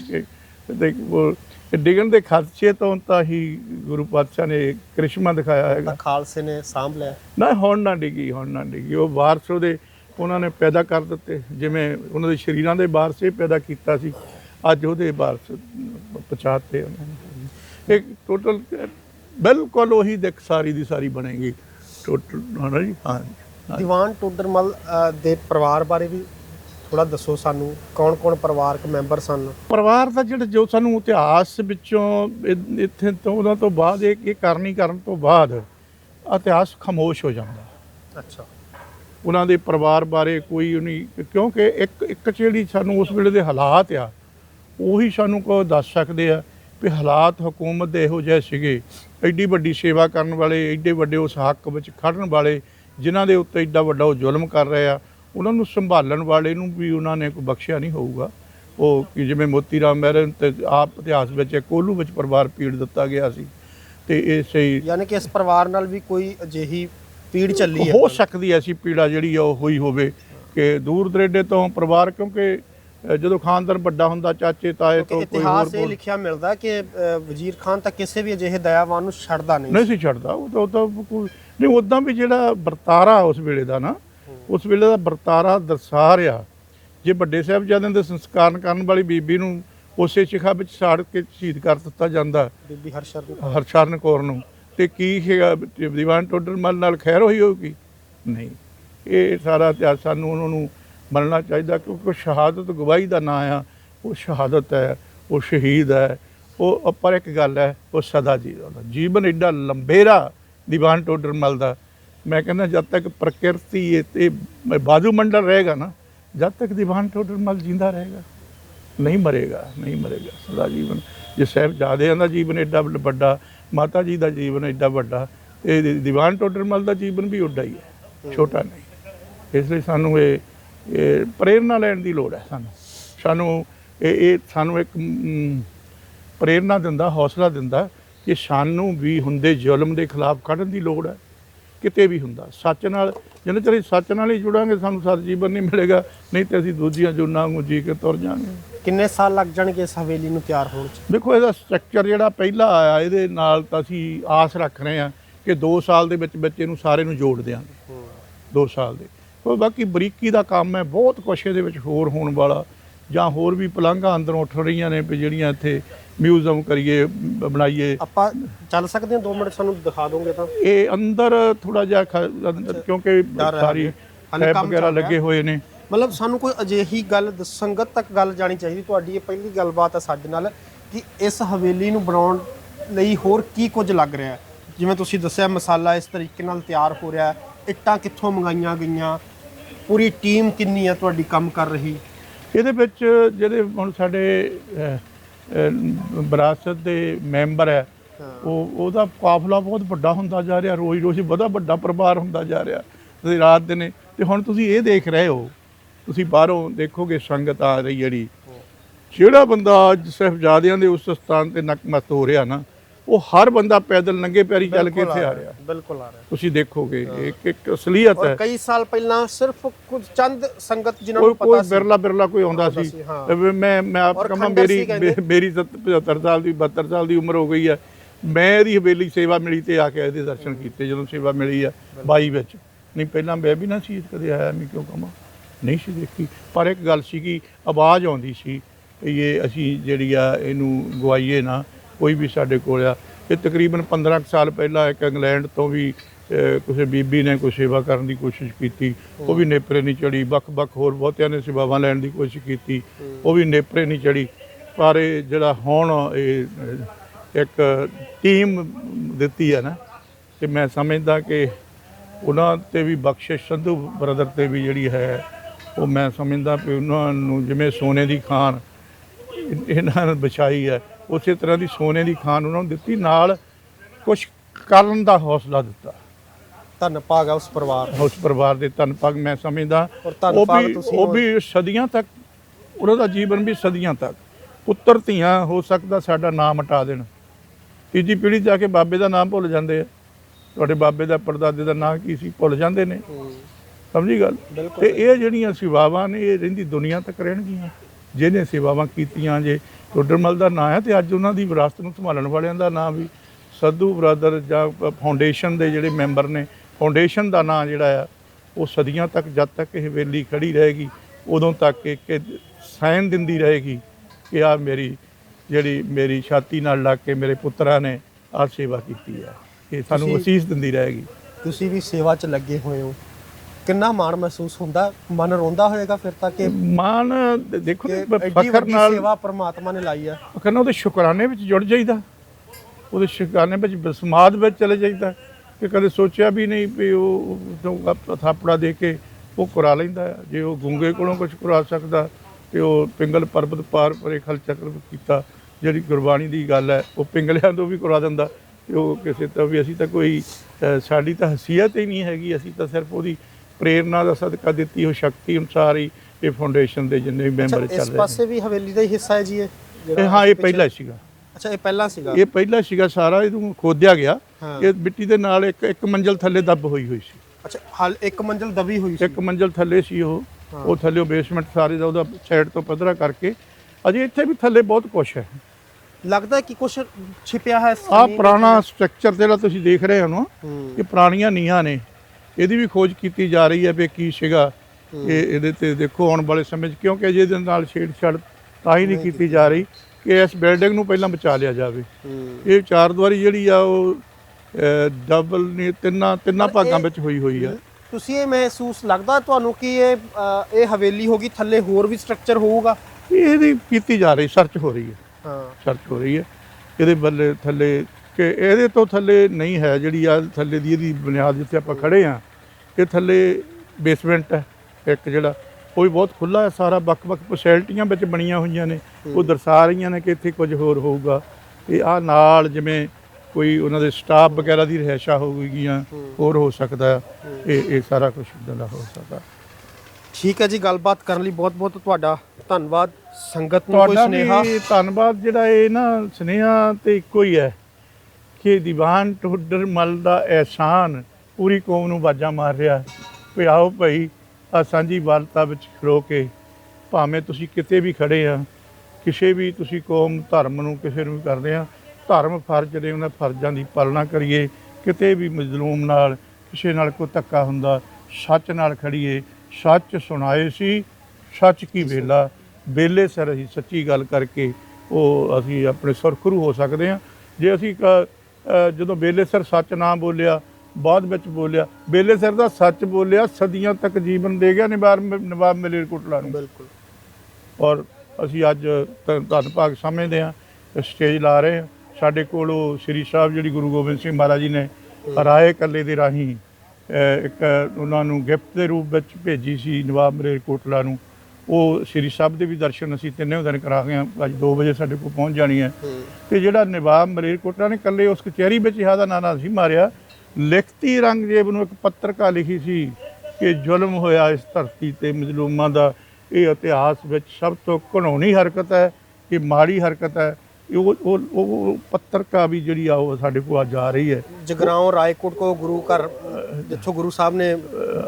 ਤੇ ਉਹ ਡਿੱਗਣ ਦੇ ਖਰਚੇ ਤੋਂ ਤਾਂ ਹੀ ਗੁਰੂ ਪਾਤਸ਼ਾਹ ਨੇ ਕ੍ਰਿਸ਼ਮਾ ਦਿਖਾਇਆ ਹੈਗਾ। ਤਾਂ ਖਾਲਸੇ ਨੇ ਸਾਂਭ ਲਿਆ। ਨਾ ਹੁਣ ਨਾ ਡਿੱਗੀ ਹੁਣ ਨਾ ਡਿੱਗੀ। ਉਹ ਵਾਰਸ ਉਹਦੇ ਉਹਨਾਂ ਨੇ ਪੈਦਾ ਕਰ ਦਿੱਤੇ। ਜਿਵੇਂ ਉਹਨਾਂ ਦੇ ਸ਼ਰੀਰਾਂ ਦੇ ਵਾਰਸ ਪੈਦਾ ਕੀਤਾ ਸੀ ਅੱਜ ਉਹਦੇ ਵਾਰਸ ਪਛਾਤੇ ਉਹਨਾਂ। ਨੇ ਇੱਕ ਟੋਟਲ ਬਿਲਕੁਲ ਉਹੀ ਦੇਖ ਸਾਰੀ ਦੀ ਸਾਰੀ ਬਣੇਗੀ। ਟੋਟਲ ਹਨਾ ਜੀ? ਹਾਂ। ਦੀਵਾਨ ਟੋਡਰਮਲ ਦੇ ਪਰਿਵਾਰ ਬਾਰੇ ਵੀ ਥੋੜਾ ਦੱਸੋ ਸਾਨੂੰ ਕੌਣ ਕੌਣ ਪਰਿਵਾਰਕ ਮੈਂਬਰ ਸਨ? ਪਰਿਵਾਰ ਦਾ ਜਿਹੜਾ ਜੋ ਸਾਨੂੰ ਇਤਿਹਾਸ ਵਿੱਚੋਂ ਇ- ਇੱਥੇ ਤੋਂ ਉਹਨਾਂ ਤੋਂ ਬਾਅਦ ਇਹ ਇਹ ਕਰਨੀ ਕਰਨ ਤੋਂ ਬਾਅਦ ਇਤਿਹਾਸ ਖਾਮੋਸ਼ ਹੋ ਜਾਂਦਾ। ਅੱਛਾ। ਉਹਨਾਂ ਦੇ ਪਰਿਵਾਰ ਬਾਰੇ ਕੋਈ ਨਹੀਂ ਕਿਉਂਕਿ ਇੱਕ ਇੱਕ ਜਿਹੜੀ ਸਾਨੂੰ ਉਸ ਵੇਲੇ ਦੇ ਹਾਲਾਤ ਆ ਉਹੀ ਸਾਨੂੰ ਕੋ ਦੱਸ ਸਕਦੇ ਆ ਵੀ ਹਾਲਾਤ ਹਕੂਮਤ ਦੇ ਇਹੋ ਜਿਹੇ ਸੀਗੇ। ਐਡੀ ਵੱਡੀ ਸੇਵਾ ਕਰਨ ਵਾਲੇ ਐਡੇ ਵੱਡੇ ਉਸ ਹੱਕ ਵਿੱਚ ਖੜਨ ਵਾਲੇ ਜਿਨ੍ਹਾਂ ਦੇ ਉੱਤੇ ਐਡਾ ਵੱਡਾ ਉਹ ਜ਼ੁਲਮ ਕਰ ਰਹੇ ਆ ਉਹਨਾਂ ਨੂੰ ਸੰਭਾਲਣ ਵਾਲੇ ਨੂੰ ਵੀ ਉਹਨਾਂ ਨੇ ਕੋਈ ਬਖਸ਼ਿਆ ਨਹੀਂ ਹੋਊਗਾ। ਉਹ ਕਿ ਜਿਵੇਂ ਮੋਤੀ ਰਾਮ ਮਹਿਰਨ ਤੇ ਆਪ ਇਤਿਹਾਸ ਵਿੱਚ ਕੋਲੂ ਵਿੱਚ ਪਰਿਵਾਰ ਪੀੜ ਦਿੱਤਾ ਗਿਆ ਸੀ ਤੇ ਇਸੇ ਹੀ ਯਾਨੀ ਕਿ ਇਸ ਪਰਿਵਾਰ ਨਾਲ ਵੀ ਕੋਈ ਅਜਿਹੀ ਪੀੜ ਚੱਲੀ ਹੈ? ਹੋ ਸਕਦੀ ਐ ਐਸੀ ਪੀੜਾ ਜਿਹੜੀ ਆ ਉਹ ਹੋਈ ਹੋਵੇ ਕਿ ਦੂਰ ਦਰੇਡੇ ਤੋਂ ਪਰਿਵਾਰ ਕਿਉਂਕਿ ਜਦੋਂ ਖਾਨਦਾਨ ਵੱਡਾ ਹੁੰਦਾ ਚਾਚੇ ਤਾਏ ਤੋਂ ਕੋਈ ਇਤਿਹਾਸ ਇਹ ਲਿਖਿਆ ਮਿਲਦਾ ਕਿ ਵਜ਼ੀਰ ਖਾਨ ਤਾਂ ਕਿਸੇ ਵੀ ਅਜਿਹੇ ਦਇਆਵਾਨ ਨੂੰ ਛੱਡਦਾ ਨਹੀਂ ਨਹੀਂ ਸੀ ਛੱਡਦਾ। ਉਹ ਤਾਂ ਉਹ ਤਾਂ ਕੋਈ ਨਹੀਂ ਉਦਾਂ ਵੀ ਜਿਹੜਾ ਵਰਤਾਰਾ ਉਸ ਵੇਲੇ ਦਾ ਨਾ ਉਸ ਵੇਲੇ ਦਾ ਵਰਤਾਰਾ ਦਰਸਾ ਰਿਹਾ ਜੇ ਵੱਡੇ ਸਾਹਿਬਜ਼ਾਦਿਆਂ ਦੇ ਸੰਸਕਾਰ ਕਰਨ ਵਾਲੀ ਬੀਬੀ ਨੂੰ ਉਸੇ ਸ਼ਿਖਾ ਵਿੱਚ ਸਾੜ ਕੇ ਸ਼ਹੀਦ ਕਰ ਦਿੱਤਾ ਜਾਂਦਾ ਬੀਬੀ ਹਰਸ਼ਰਨ ਹਰਸ਼ਰਨ ਕੌਰ ਨੂੰ ਤੇ ਕੀ ਹੈਗਾ ਦੀਵਾਨ ਟੋਡਰ ਮਲ ਨਾਲ ਖੈਰ ਹੋਈ ਹੋਊਗੀ? ਨਹੀਂ। ਇਹ ਸਾਰਾ ਇਤਿਹਾਸ ਸਾਨੂੰ ਉਹਨਾਂ ਨੂੰ ਮੰਨਣਾ ਚਾਹੀਦਾ ਕਿਉਂਕਿ ਸ਼ਹਾਦਤ ਗਵਾਹੀ ਦਾ ਨਾਂ ਆ ਉਹ ਸ਼ਹਾਦਤ ਹੈ ਉਹ ਸ਼ਹੀਦ ਹੈ ਉਹ ਉੱਪਰ ਇੱਕ ਗੱਲ ਹੈ ਉਹ ਸਦਾ ਜੀਵਨ ਜੀਵਨ ਐਡਾ ਲੰਬੇਰਾ ਦੀਵਾਨ ਟੋਡਰ ਮਲ ਦਾ। ਮੈਂ ਕਹਿੰਦਾ ਜਦ ਤੱਕ ਪ੍ਰਕਿਰਤੀ ਇਹ ਤੇ ਬਾਜੂ ਮੰਡਲ ਰਹੇਗਾ ਨਾ ਜਦ ਤੱਕ ਦੀਵਾਨ ਟੋਡਰ ਟੋਡਰਮਲ ਜਿੰਦਾ ਰਹੇਗਾ ਨਹੀਂ ਮਰੇਗਾ ਨਹੀਂ ਮਰੇਗਾ ਸਦਾ ਜੀਵਨ। ਜੇ ਸਾਹਿਬਜ਼ਾਦਿਆਂ ਦਾ ਜੀਵਨ ਐਡਾ ਵੱਡਾ ਮਾਤਾ ਜੀ ਦਾ ਜੀਵਨ ਐਡਾ ਵੱਡਾ ਇਹ ਦੀ- ਦੀਵਾਨ ਟੋਡਰਮਲ ਦਾ ਜੀਵਨ ਵੀ ਉੱਡਾ ਹੀ ਹੈ ਛੋਟਾ ਨਹੀਂ। ਇਸ ਲਈ ਸਾਨੂੰ ਇਹ ਇਹ ਪ੍ਰੇਰਨਾ ਲੈਣ ਦੀ ਲੋੜ ਹੈ ਸਾਨੂੰ। ਸਾਨੂੰ ਇਹ ਇਹ ਸਾਨੂੰ ਇੱਕ ਮ, ਪ੍ਰੇਰਨਾ ਦਿੰਦਾ ਹੌਸਲਾ ਦਿੰਦਾ ਕਿ ਸਾਨੂੰ ਵੀ ਹੁੰਦੇ ਜ਼ੁਲਮ ਦੇ ਖਿਲਾਫ ਕੱਢਣ ਦੀ ਲੋੜ ਹੈ। ਕਿਤੇ ਵੀ ਹੁੰਦਾ। ਸੱਚ ਨਾਲ ਜਿੰਨੇ ਚਿਰ ਸੱਚ ਨਾਲ ਹੀ ਜੁੜਾਂਗੇ ਸਾਨੂੰ ਸਤ ਜੀਵਨ ਨਹੀਂ ਮਿਲੇਗਾ। ਨਹੀਂ ਤੇ ਅਸੀਂ ਦੂਜੀਆਂ ਜੁਨਾਂ ਵਾਂਗੂ ਜੀ ਕੇ ਤੁਰ ਜਾਾਂਗੇ। ਕਿੰਨੇ ਸਾਲ ਲੱਗ ਜਾਣਗੇ ਇਸ ਹਵੇਲੀ ਨੂੰ ਤਿਆਰ ਹੋਣ 'ਚ? ਦੇਖੋ ਇਹਦਾ ਸਟਰਕਚਰ ਜਿਹੜਾ ਪਹਿਲਾਂ ਆਇਆ ਇਹਦੇ ਨਾਲ ਤਾਂ ਅਸੀਂ ਆਸ ਰੱਖ ਰਹੇ ਹਾਂ ਕਿ 2 ਸਾਲ ਦੇ ਵਿੱਚ ਵਿੱਚ ਇਹਨੂੰ ਸਾਰੇ ਨੂੰ ਜੋੜ ਦਿਆਂਗੇ। 2 ਸਾਲ ਦੇ। ਉਹ ਬਾਕੀ ਬਰੀਕੀ ਦਾ ਕੰਮ ਹੈ ਬਹੁਤ ਕੁਛ ਇਹਦੇ ਵਿੱਚ ਹੋਰ ਹੋਣ ਵਾਲਾ। ਜਾਂ ਹੋਰ ਵੀ ਪਲੰਘਾਂ ਅੰਦਰੋਂ ਉੱਠ ਰਹੀਆਂ ਨੇ ਵੀ ਜਿਹੜੀਆਂ ਇੱਥੇ ਮਿਊਜ਼ੀਅਮ ਕਰੀਏ ਬ- ਬਣਾਈਏ। ਆਪਾਂ ਚੱਲ ਸਕਦੇ ਹਾਂ 2 ਮਿੰਟ ਸਾਨੂੰ ਦਿਖਾ ਦੋਗੇ ਤਾਂ। ਇਹ ਅੰਦਰ ਥੋੜਾ ਜਿਹਾ ਖ- ਅੰਦਰ ਕਿਉਂਕਿ ਡਰ ਹੈ ਸਾਰੀ ਹਾਲੇ। ਹਾਲੇ ਟੈਪ ਕੰਮ ਵਗੈਰਾ ਚੱਲ ਰਿਹਾ। ਲੱਗੇ ਹੋਏ ਨੇ। ਮਤਲਬ ਸਾਨੂੰ ਕੋਈ ਅਜਿਹੀ ਗੱਲ ਦ- ਸੰਗਤ ਤੱਕ ਗੱਲ ਜਾਣੀ ਚਾਹੀਦੀ। ਤੁਹਾਡੀ ਇਹ ਪਹਿਲੀ ਗੱਲਬਾਤ ਹੈ ਸਾਡੇ ਨਾਲ ਕਿ ਇਸ ਹਵੇਲੀ ਨੂੰ ਬਣਾਉਣ ਲਈ ਹੋਰ ਕੀ ਕੁਝ ਲੱਗ ਰਿਹਾ ਹੈ? ਜਿਵੇਂ ਤੁਸੀਂ ਦੱਸਿਆ ਮਸਾਲਾ ਇਸ ਤਰੀਕੇ ਨਾਲ ਤਿਆਰ ਹੋ ਰਿਹਾ ਹੈ। ਇੱਟਾਂ ਕਿੱਥੋਂ ਮੰਗਾਈਆਂ ਗਈਆਂ? ਪੂਰੀ ਟੀਮ ਕਿੰਨੀ ਹੈ ਤੁਹਾਡੀ ਕੰਮ ਕਰ ਰਹੀ? ਇਹਦੇ ਵਿੱਚ ਜਿਹੜੇ ਹੁਣ ਸਾਡੇ ਅਹ, ਵਿਰਾਸਤ ਦੇ ਮੈਂਬਰ ਹੈ ਉਹ ਉਹਦਾ ਕਾਫਲਾ ਬਹੁਤ ਵੱਡਾ ਹੁੰਦਾ ਜਾ ਰਿਹਾ ਰੋਜ਼ ਰੋਜ਼ ਵਧਾ ਵੱਡਾ ਪਰਿਵਾਰ ਹੁੰਦਾ ਜਾ ਰਿਹਾ। ਤੁਸੀਂ ਰਾਤ ਦਿਨੇ ਤੇ ਹੁਣ ਤੁਸੀਂ ਇਹ ਦੇਖ ਰਹੇ ਹੋ ਤੁਸੀਂ ਬਾਹਰੋਂ ਦੇਖੋਗੇ ਸੰਗਤ ਆ ਰਹੀ ਜਿਹੜੀ। ਜਿਹੜਾ ਬੰਦਾ ਅੱਜ ਸਾਹਿਬਜ਼ਾਦਿਆਂ ਦੇ ਉਸ ਸਥਾਨ ਤੇ ਨਕਮਸਤ ਹੋ ਰਿਹਾ ਨਾ ਉਹ ਹਰ ਬੰਦਾ ਪੈਦਲ ਨੰਗੇ ਪੈਰੀ ਚੱਲ ਕੇ ਇੱਥੇ ਆ ਰਿਹਾ ਬਿਲਕੁਲ ਆ ਰਿਹਾ। ਤੁਸੀਂ ਦੇਖੋਗੇ ਇੱਕ ਇੱਕ ਅਸਲੀਅਤ ਹੈ। ਕਈ ਸਾਲ ਪਹਿਲਾਂ ਸਿਰਫ ਕੁਝ ਚੰਦ ਸੰਗਤ ਜਿਨ੍ਹਾਂ ਕੋਈ ਨੂੰ ਕੋਈ ਪਤਾ ਸੀ। ਬਿਰਲਾ ਬਿਰਲਾ ਕੋਈ ਆਉਂਦਾ ਸੀ। ਮੈਂ ਮੈਂ ਆਪ ਕਹਾਂ ਮੇਰੀ ਮੇਰੀ ਸੱਤ- 75 ਸਾਲ ਦੀ 72 ਸਾਲ ਦੀ ਉਮਰ ਹੋ ਗਈ ਹੈ। ਮੈਂ ਇਹਦੀ ਹਵੇਲੀ ਸੇਵਾ ਮਿਲੀ ਤੇ ਆ ਕੇ ਇਹਦੇ ਦਰਸ਼ਨ ਕੀਤੇ ਜਦੋਂ ਸੇਵਾ ਮਿਲੀ ਆ 22 ਵਿੱਚ। ਨਹੀਂ ਪਹਿਲਾਂ ਮੈਂ ਵੀ ਨਾ ਸੀ ਕਦੇ ਆਇਆ ਮੈਂ ਕਿਉਂ ਕਹਾਂ? ਨਹੀਂ ਸੀ ਦੇਖੀ। ਪਰ ਇੱਕ ਗੱਲ ਸੀ ਕਿ ਆਵਾਜ਼ ਆਉਂਦੀ ਸੀ ਇਹ ਅਸੀਂ ਜਿਹੜੀ ਆ ਇਹਨੂੰ ਗਵਾਈਏ ਨਾ। ਕੋਈ ਵੀ ਸਾਡੇ ਕੋਲ ਆ। ਇਹ ਤਕਰੀਬਨ 15 ਕੁ ਸਾਲ ਪਹਿਲਾਂ ਇੱਕ ਇੰਗਲੈਂਡ ਤੋਂ ਵੀ ਕਿਸੇ ਬੀਬੀ ਨੇ ਕੋਈ ਸੇਵਾ ਕਰਨ ਦੀ ਕੋਸ਼ਿਸ਼ ਕੀਤੀ। ਉਹ ਵੀ ਨੇਪਰੇ ਨਹੀਂ ਚੜੀ ਵੱਖ-ਵੱਖ ਹੋਰ ਬਹੁਤਿਆਂ ਨੇ ਸੇਵਾਵਾਂ ਲੈਣ ਦੀ ਕੋਸ਼ਿਸ਼ ਕੀਤੀ। ਉਹ ਵੀ ਨੇਪਰੇ ਨਹੀਂ ਚੜੀ ਪਰ ਇਹ ਜਿਹੜਾ ਹੁਣ ਇਹ ਇੱਕ ਟੀਮ ਦਿੱਤੀ ਹੈ ਨਾ, ਤੇ ਮੈਂ ਸਮਝਦਾ ਕਿ ਉਹਨਾਂ ਤੇ ਵੀ ਬਖਸ਼ਿਸ਼, ਸੰਧੂ ਬ੍ਰਦਰ ਤੇ ਵੀ ਜਿਹੜੀ ਹੈ, ਉਹ ਮੈਂ ਸਮਝਦਾ ਕਿ ਉਹਨਾਂ ਨੂੰ ਜਿਵੇਂ ਸੋਨੇ ਦੀ ਖਾਨ ਇਹਨਾਂ ਨੇ ਵਿਛਾਈ ਹੈ। ਉਸੇ ਤਰ੍ਹਾਂ ਦੀ ਸੋਨੇ ਦੀ ਖਾਨ ਉਹਨਾਂ ਨੂੰ ਦਿੱਤੀ ਨਾਲ ਕੁਝ ਕਰਨ ਦਾ ਹੌਸਲਾ ਦਿੱਤਾ। ਧੰਨ ਭਾਗਾ ਉਸ ਪਰਿਵਾਰ ਦਾ। ਉਸ ਪਰਿਵਾਰ ਦੇ ਧੰਨ ਭਾਗ ਮੈਂ ਸਮਝਦਾ। ਔਰ ਧੰਨ ਉਹ ਭਾਗ ਵੀ ਤੁਸੀਂ ਉਹ ਹੋ। ਵੀ ਸਦੀਆਂ ਤੱਕ ਉਹਨਾਂ ਦਾ ਜੀਵਨ ਵੀ ਸਦੀਆਂ ਤੱਕ। ਪੁੱਤਰ ਧੀਆਂ ਹੋ ਸਕਦਾ ਸਾਡਾ ਨਾਮ ਹਟਾ ਦੇਣ। ਤੀਜੀ ਪੀੜ੍ਹੀ ਜਾ ਕੇ ਬਾਬੇ ਦਾ ਨਾਮ ਭੁੱਲ ਜਾਂਦੇ ਆ। ਤੁਹਾਡੇ ਬਾਬੇ ਦਾ ਪਰਦਾਦੇ ਦਾ ਨਾਮ ਕੀ ਸੀ? ਭੁੱਲ ਜਾਂਦੇ ਨੇ। ਸਮਝੀ ਗੱਲ? ਬਿਲਕੁਲ ਤੇ ਇਹ ਜਿਹੜੀਆਂ ਸੇਵਾਵਾਂ ਨੇ ਇਹ ਰਹਿੰਦੀ ਦੁਨੀਆ ਤੱਕ ਰਹਿਣਗੀਆਂ। ਜਿਹਨੇ ਸੇਵਾਵਾਂ ਕੀਤੀਆਂ ਜੇ। ਟੋਡਰਮਲ ਦਾ ਨਾਂ ਹੈ ਤੇ ਅੱਜ ਉਹਨਾਂ ਦੀ ਵਿਰਾਸਤ ਨੂੰ ਸੰਭਾਲਣ ਵਾਲਿਆਂ ਦਾ ਨਾਮ ਵੀ। ਸੱਧੂ ਬ੍ਰਦਰ ਜਾਂ ਫਾਊਂਡੇਸ਼ਨ ਦੇ ਜਿਹੜੇ ਮੈਂਬਰ ਨੇ ਫਾਊਂਡੇਸ਼ਨ ਦਾ ਨਾਂ ਜਿਹੜਾ ਆ ਉਹ ਸਦੀਆਂ ਤੱਕ ਜਦ ਤੱਕ ਇਹ ਹਵੇਲੀ ਖੜੀ ਰਹੇਗੀ ਉਦੋਂ ਤੱਕ ਇੱਕ ਸਾਇਨ ਦਿੰਦੀ ਰਹੇਗੀ ਕਿ ਆ ਮੇਰੀ ਜਿਹੜੀ ਮੇਰੀ ਛਾਤੀ ਨਾਲ ਲੱਗ ਕੇ ਮੇਰੇ ਪੁੱਤਰਾਂ ਨੇ ਆ ਸੇਵਾ ਕੀਤੀ ਹੈ ਇਹ ਸਾਨੂੰ ਅਸੀਸ ਦਿੰਦੀ ਰਹੇਗੀ। ਤੁਸੀਂ ਵੀ ਸੇਵਾ 'ਚ ਲੱਗੇ ਹੋਏ ਹੋ। ਕਿੰਨਾ ਮਾਣ ਮਹਿਸੂਸ ਹੁੰਦਾ? ਮਨ ਰੋਂਦਾ ਹੋਏਗਾ ਫਿਰ ਤਾਂ ਕਿ ਮਾਨ ਦੇਖੋ ਕਿ ਨਾ, ਐਡੀ ਫਖਰ ਵੱਡੀ ਨਾਲ ਸੇਵਾ ਪ੍ਰਮਾਤਮਾ ਨੇ ਲਾਈ ਆ। ਕਹਿੰਦਾ ਉਹਦੇ ਸ਼ੁਕਰਾਨੇ ਵਿੱਚ ਜੁੜ ਜਾਈਦਾ। ਉਹਦੇ ਸ਼ੁਕਰਾਨੇ ਵਿੱਚ ਬਸਮਾਦ ਵਿੱਚ ਚਲੇ ਜਾਈਦਾ। ਕਿ ਕਦੇ ਸੋਚਿਆ ਵੀ ਨਹੀਂ ਵੀ ਉਹ ਤੋਂ ਥਾਪੜਾ ਦੇ ਕੇ ਉਹ ਕਰਾ ਲੈਂਦਾ। ਹੈ। ਜੇ ਉਹ ਗੁੰਗੇ ਕੋਲੋਂ ਕੁਝ ਕਰਾ ਸਕਦਾ ਤੇ ਉਹ ਪਿੰਗਲ ਪਰਬਤ ਪਾਰ ਪਰੇ ਖਲ ਚੱਕਰ ਕੀਤਾ। ਜਿਹੜੀ ਗੁਰਬਾਣੀ ਦੀ ਗੱਲ ਹੈ ਉਹ ਪਿੰਗਲਿਆਂ ਤੋਂ ਵੀ ਕਰਾ ਦਿੰਦਾ। ਤੇ ਉਹ ਕਿਸੇ ਤੋਂ ਵੀ ਅਸੀਂ ਤਾਂ ਕੋਈ ਅ, ਸਾਡੀ ਤਾਂ ਹਸੀਅਤ ਹੀ ਨਹੀਂ ਹੈਗੀ। ਅਸੀਂ ਤਾਂ ਸਿਰਫ ਉਹਦੀ ਪ੍ਰੇਰਨਾ ਦਾ ਸਦਕਾ ਦਿੱਤੀ ਉਹ ਸ਼ਕਤੀ ਅਨੁਸਾਰ ਹੀ ਇਹ ਫਾਊਂਡੇਸ਼ਨ ਦੇ ਜਿੰਨੇ ਵੀ ਮੈਂਬਰ ਚੱਲ ਇਸ ਰਹੇ ਪਾਸੇ ਵੀ ਹਵੇਲੀ ਦਾ ਹੀ ਹਿੱਸਾ ਹੈ ਜੀ ਇਹ ਹਾਂ ਇਹ ਪਹਿਲਾ ਸੀਗਾ। ਅੱਛਾ ਇਹ ਪਹਿਲਾਂ ਸੀਗਾ? ਇਹ ਪਹਿਲਾ ਸੀਗਾ ਸਾਰਾ ਇਹਨੂੰ ਖੋਦਿਆ ਗਿਆ। ਹਾਂ। ਇਹ ਮਿੱਟੀ ਦੇ ਨਾਲ ਇੱਕ ਇੱਕ ਮੰਜ਼ਲ ਥੱਲੇ ਦੱਬ ਹੋਈ ਹੋਈ ਸੀ। ਅੱਛਾ ਹਾਲ ਇੱਕ ਮੰਜ਼ਲ ਦਬੀ ਹੋਈ ਸੀ। ਇੱਕ ਮੰਜ਼ਲ ਥੱਲੇ ਸੀ ਉਹ। ਉਹ ਥੱਲੇ ਬੇਸਮੈਂਟ ਸਾਰੇ ਦਾ ਉਹਦਾ ਸਾਈਡ ਤੋਂ ਪੱਧਰਾ ਕਰਕੇ। ਅਜੇ ਇੱਥੇ ਵੀ ਥੱਲੇ ਬਹੁਤ ਕੁਛ ਹੈ। ਲੱਗਦਾ ਹੈ ਕਿ ਕੁਝ ਛਿਪਿਆ ਹੈ ਜ਼ਮੀਨ ਦੇ ਪੁਰਾਣਾ ਸਟਰਕਚਰ ਜਿਹੜਾ ਤੁਸੀਂ ਦੇਖ ਰਹੇ ਹੋ ਨਾ ਹੂੰ। ਇਹ ਪੁਰਾਣੀਆਂ ਨੀਹਾਂ ਨੇ। ਇਹਦੀ ਵੀ ਖੋਜ ਕੀਤੀ ਜਾ ਰਹੀ ਹੈ ਵੀ ਕੀ ਸੀਗਾ। ਇਹ ਇਹਦੇ ਤੇ ਦੇਖੋ ਆਉਣ ਵਾਲੇ ਸਮੇਂ 'ਚ ਕਿਉਂਕਿ ਅਜੇ ਇਹਦੇ ਨਾਲ ਛੇੜਛਾੜ ਤਾਂ ਹੀ ਨਹੀਂ ਕੀਤੀ ਜਾ ਰਹੀ ਕਿ ਇਸ ਬਿਲਡਿੰਗ ਨੂੰ ਪਹਿਲਾਂ ਬਚਾ ਲਿਆ ਜਾਵੇ। ਇਹ ਚਾਰ ਦੀਵਾਰੀ ਜਿਹੜੀ ਆ ਉਹ ਡਬਲ ਨੇ ਤਿੰਨਾਂ ਤਿੰਨਾਂ ਭਾਗਾਂ ਵਿੱਚ ਹੋਈ ਹੋਈ ਆ। ਤੁਸੀਂ ਇਹ ਮਹਿਸੂਸ ਲੱਗਦਾ ਤੁਹਾਨੂੰ ਕਿ ਇਹ ਇਹ ਹਵੇਲੀ ਹੋਗੀ ਥੱਲੇ ਹੋਰ ਵੀ ਸਟਰਕਚਰ ਹੋਊਗਾ? ਇਹਦੀ ਕੀਤੀ ਜਾ ਰਹੀ ਸਰਚ ਹੋ ਰਹੀ ਹੈ। ਹਾਂ। ਸਰਚ ਹੋ ਰਹੀ ਹੈ। ਇਹਦੇ ਬੱਲੇ ਥੱਲੇ ਕਿ ਇਹਦੇ ਤੋਂ ਥੱਲੇ ਨਹੀਂ ਹੈ ਜਿਹੜੀ ਆ ਥੱਲੇ ਦੀ ਇਹਦੀ ਬੁਨਿਆਦ ਜਿੱਥੇ ਆਪਾਂ ਖੜੇ ਆ ਇਹ ਥੱਲੇ ਬੇਸਮੈਂਟ ਹੈ ਇੱਕ ਜਿਹੜਾ। ਉਹ ਵੀ ਬਹੁਤ ਖੁੱਲਾ ਹੈ ਸਾਰਾ ਵੱਖ-ਵੱਖ ਫੈਸਿਲਿਟੀਆਂ ਵਿੱਚ ਬਣੀਆਂ ਹੋਈਆਂ ਨੇ। ਉਹ ਦਰਸਾ ਰਹੀਆਂ ਨੇ ਕਿ ਇੱਥੇ ਕੁਝ ਹੋਰ ਹੋਊਗਾ। ਤੇ ਆ ਨਾਲ ਜਿਵੇਂ ਕੋਈ ਉਹਨਾਂ ਦੇ ਸਟਾਫ ਵਗੈਰਾ ਦੀ ਰਹਿਸ਼ਾ ਹੋਊਗੀਆਂ ਹੋਰ ਹੋ ਸਕਦਾ। ਇਹ ਇਹ ਸਾਰਾ ਕੁਝ ਇਦਾਂ ਦਾ ਹੋ ਸਕਦਾ। ਠੀਕ ਹੈ ਜੀ ਗੱਲਬਾਤ ਕਰਨ ਲਈ ਬਹੁਤ ਬਹੁਤ ਤੁਹਾਡਾ ਧੰਨਵਾਦ। ਸੰਗਤ ਨੂੰ ਕੋਈ ਤੁਹਾਡਾ ਸੁਨੇਹਾ? ਧੰਨਵਾਦ ਜਿਹੜਾ ਇਹ ਨਾ ਸੁਨੇਹਾ ਤੇ ਇੱਕੋ ਹੀ ਹੈ। ਕਿ ਦੀਵਾਨ ਟੋਡਰ ਮਲ ਦਾ ਅਹਿਸਾਨ, ਪੂਰੀ ਕੌਮ ਨੂੰ ਬਾਜਾਂ ਮਾਰ ਰਿਹਾ ਹੈ। ਵੀ ਆਓ ਭਾਈ ਆ ਸਾਂਝੀ ਵਾਲਤਾ ਵਿੱਚ ਖਲੋ ਕੇ ਭਾਵੇਂ ਤੁਸੀਂ ਕਿਤੇ ਵੀ ਖੜੇ ਆ, ਕਿਸੇ ਵੀ ਤੁਸੀਂ ਕੌਮ, ਧਰਮ ਨੂੰ ਕਿਸੇ ਨੂੰ ਵੀ ਕਰਦੇ ਆ, ਧਰਮ ਫਰਜ਼ ਨੇ ਉਹਨਾਂ ਫਰਜ਼ਾਂ ਦੀ ਪਾਲਣਾ ਕਰੀਏ, ਕਿਤੇ ਵੀ ਮਜ਼ਲੂਮ ਨਾਲ, ਕਿਸੇ ਨਾਲ ਕੋਈ ਧੱਕਾ ਹੁੰਦਾ, ਸੱਚ ਨਾਲ ਖੜੀਏ, ਸੱਚ ਸੁਣਾਏ ਸੀ, ਸੱਚ ਕੀ ਵੇਲਾ, ਵੇਲੇ ਸਰ ਅਸੀਂ ਸੱਚੀ ਗੱਲ ਕਰਕੇ ਉਹ ਅਸੀਂ ਆਪਣੇ ਸੁਰਖਰੂ ਹੋ ਸਕਦੇ ਹਾਂ ਜੇ ਅਸੀਂ ਕ- ਜਦੋਂ ਵੇਲੇ ਸਿਰ ਸੱਚ ਨਾ ਬੋਲਿਆ ਬਾਅਦ ਵਿੱਚ ਬੋਲਿਆ ਵੇਲੇ ਸਿਰ ਦਾ ਸੱਚ ਬੋਲਿਆ ਸਦੀਆਂ ਤੱਕ ਜੀਵਨ ਦੇ ਗਿਆ ਨਿਵਾਰ ਨਵਾਬ ਮਲੇਰਕੋਟਲਾ ਨੂੰ। ਬਿਲਕੁਲ। ਔਰ ਅਸੀਂ ਅੱਜ ਧੰਨ ਭਾਗ ਸਮਝਦੇ ਹਾਂ ਸਟੇਜ ਲਾ ਰਹੇ ਹਾਂ। ਸਾਡੇ ਕੋਲ ਉਹ ਸ੍ਰੀ ਸਾਹਿਬ ਜਿਹੜੀ ਗੁਰੂ ਗੋਬਿੰਦ ਸਿੰਘ ਮਹਾਰਾਜ ਜੀ ਨੇ ਰਾਏ ਕੱਲੇ ਦੇ ਰਾਹੀਂ ਇੱਕ ਉਹਨਾਂ ਨੂੰ ਗਿਫਟ ਦੇ ਰੂਪ ਵਿੱਚ ਭੇਜੀ ਸੀ ਨਵਾਬ ਮਲੇਰਕੋਟਲਾ ਨੂੰ। ਉਹ ਸ੍ਰੀ ਸਾਹਿਬ ਦੇ ਵੀ ਦਰਸ਼ਨ ਅਸੀਂ ਤਿੰਨੇ ਦਿਨ ਕਰਾ ਗਏ ਹਾਂ। ਅੱਜ 2 ਵਜੇ ਸਾਡੇ ਕੋਲ ਪਹੁੰਚ ਜਾਣੀ ਹੈ। ਤੇ ਜਿਹੜਾ ਨਵਾਬ ਮਲੇਰਕੋਟਲਾ ਨੇ ਕੱਲੇ ਉਸ ਕਚਹਿਰੀ ਵਿੱਚ ਇਹਦਾ ਨਾਂ ਨਾ ਸੀ ਮਾਰਿਆ। ਲਿਖਤੀ ਰੰਗਜੇਬ ਨੂੰ ਇੱਕ ਪੱਤਰਕਾ ਲਿਖੀ ਸੀ ਕਿ ਜ਼ੁਲਮ ਹੋਇਆ ਇਸ ਧਰਤੀ ਤੇ ਮਜ਼ਲੂਮਾਂ ਦਾ। ਇਹ ਇਤਿਹਾਸ ਵਿੱਚ ਸਭ ਤੋਂ ਘਿਨੌਣੀ ਹਰਕਤ ਹੈ ਕਿ ਮਾੜੀ ਹਰਕਤ ਹੈ। ਉਹ ਉਹ ਉਹ ਪੱਤਰਕਾ ਵੀ ਜਿਹੜੀ ਆ ਉਹ ਸਾਡੇ ਕੋਲ ਅੱਜ ਆ ਰਹੀ ਹੈ। ਜਗਰਾਉਂ ਰਾਏਕੋਟ ਕੋ ਗੁਰੂ ਘਰ ਜਿੱਥੋਂ ਗੁਰੂ ਸਾਹਿਬ ਨੇ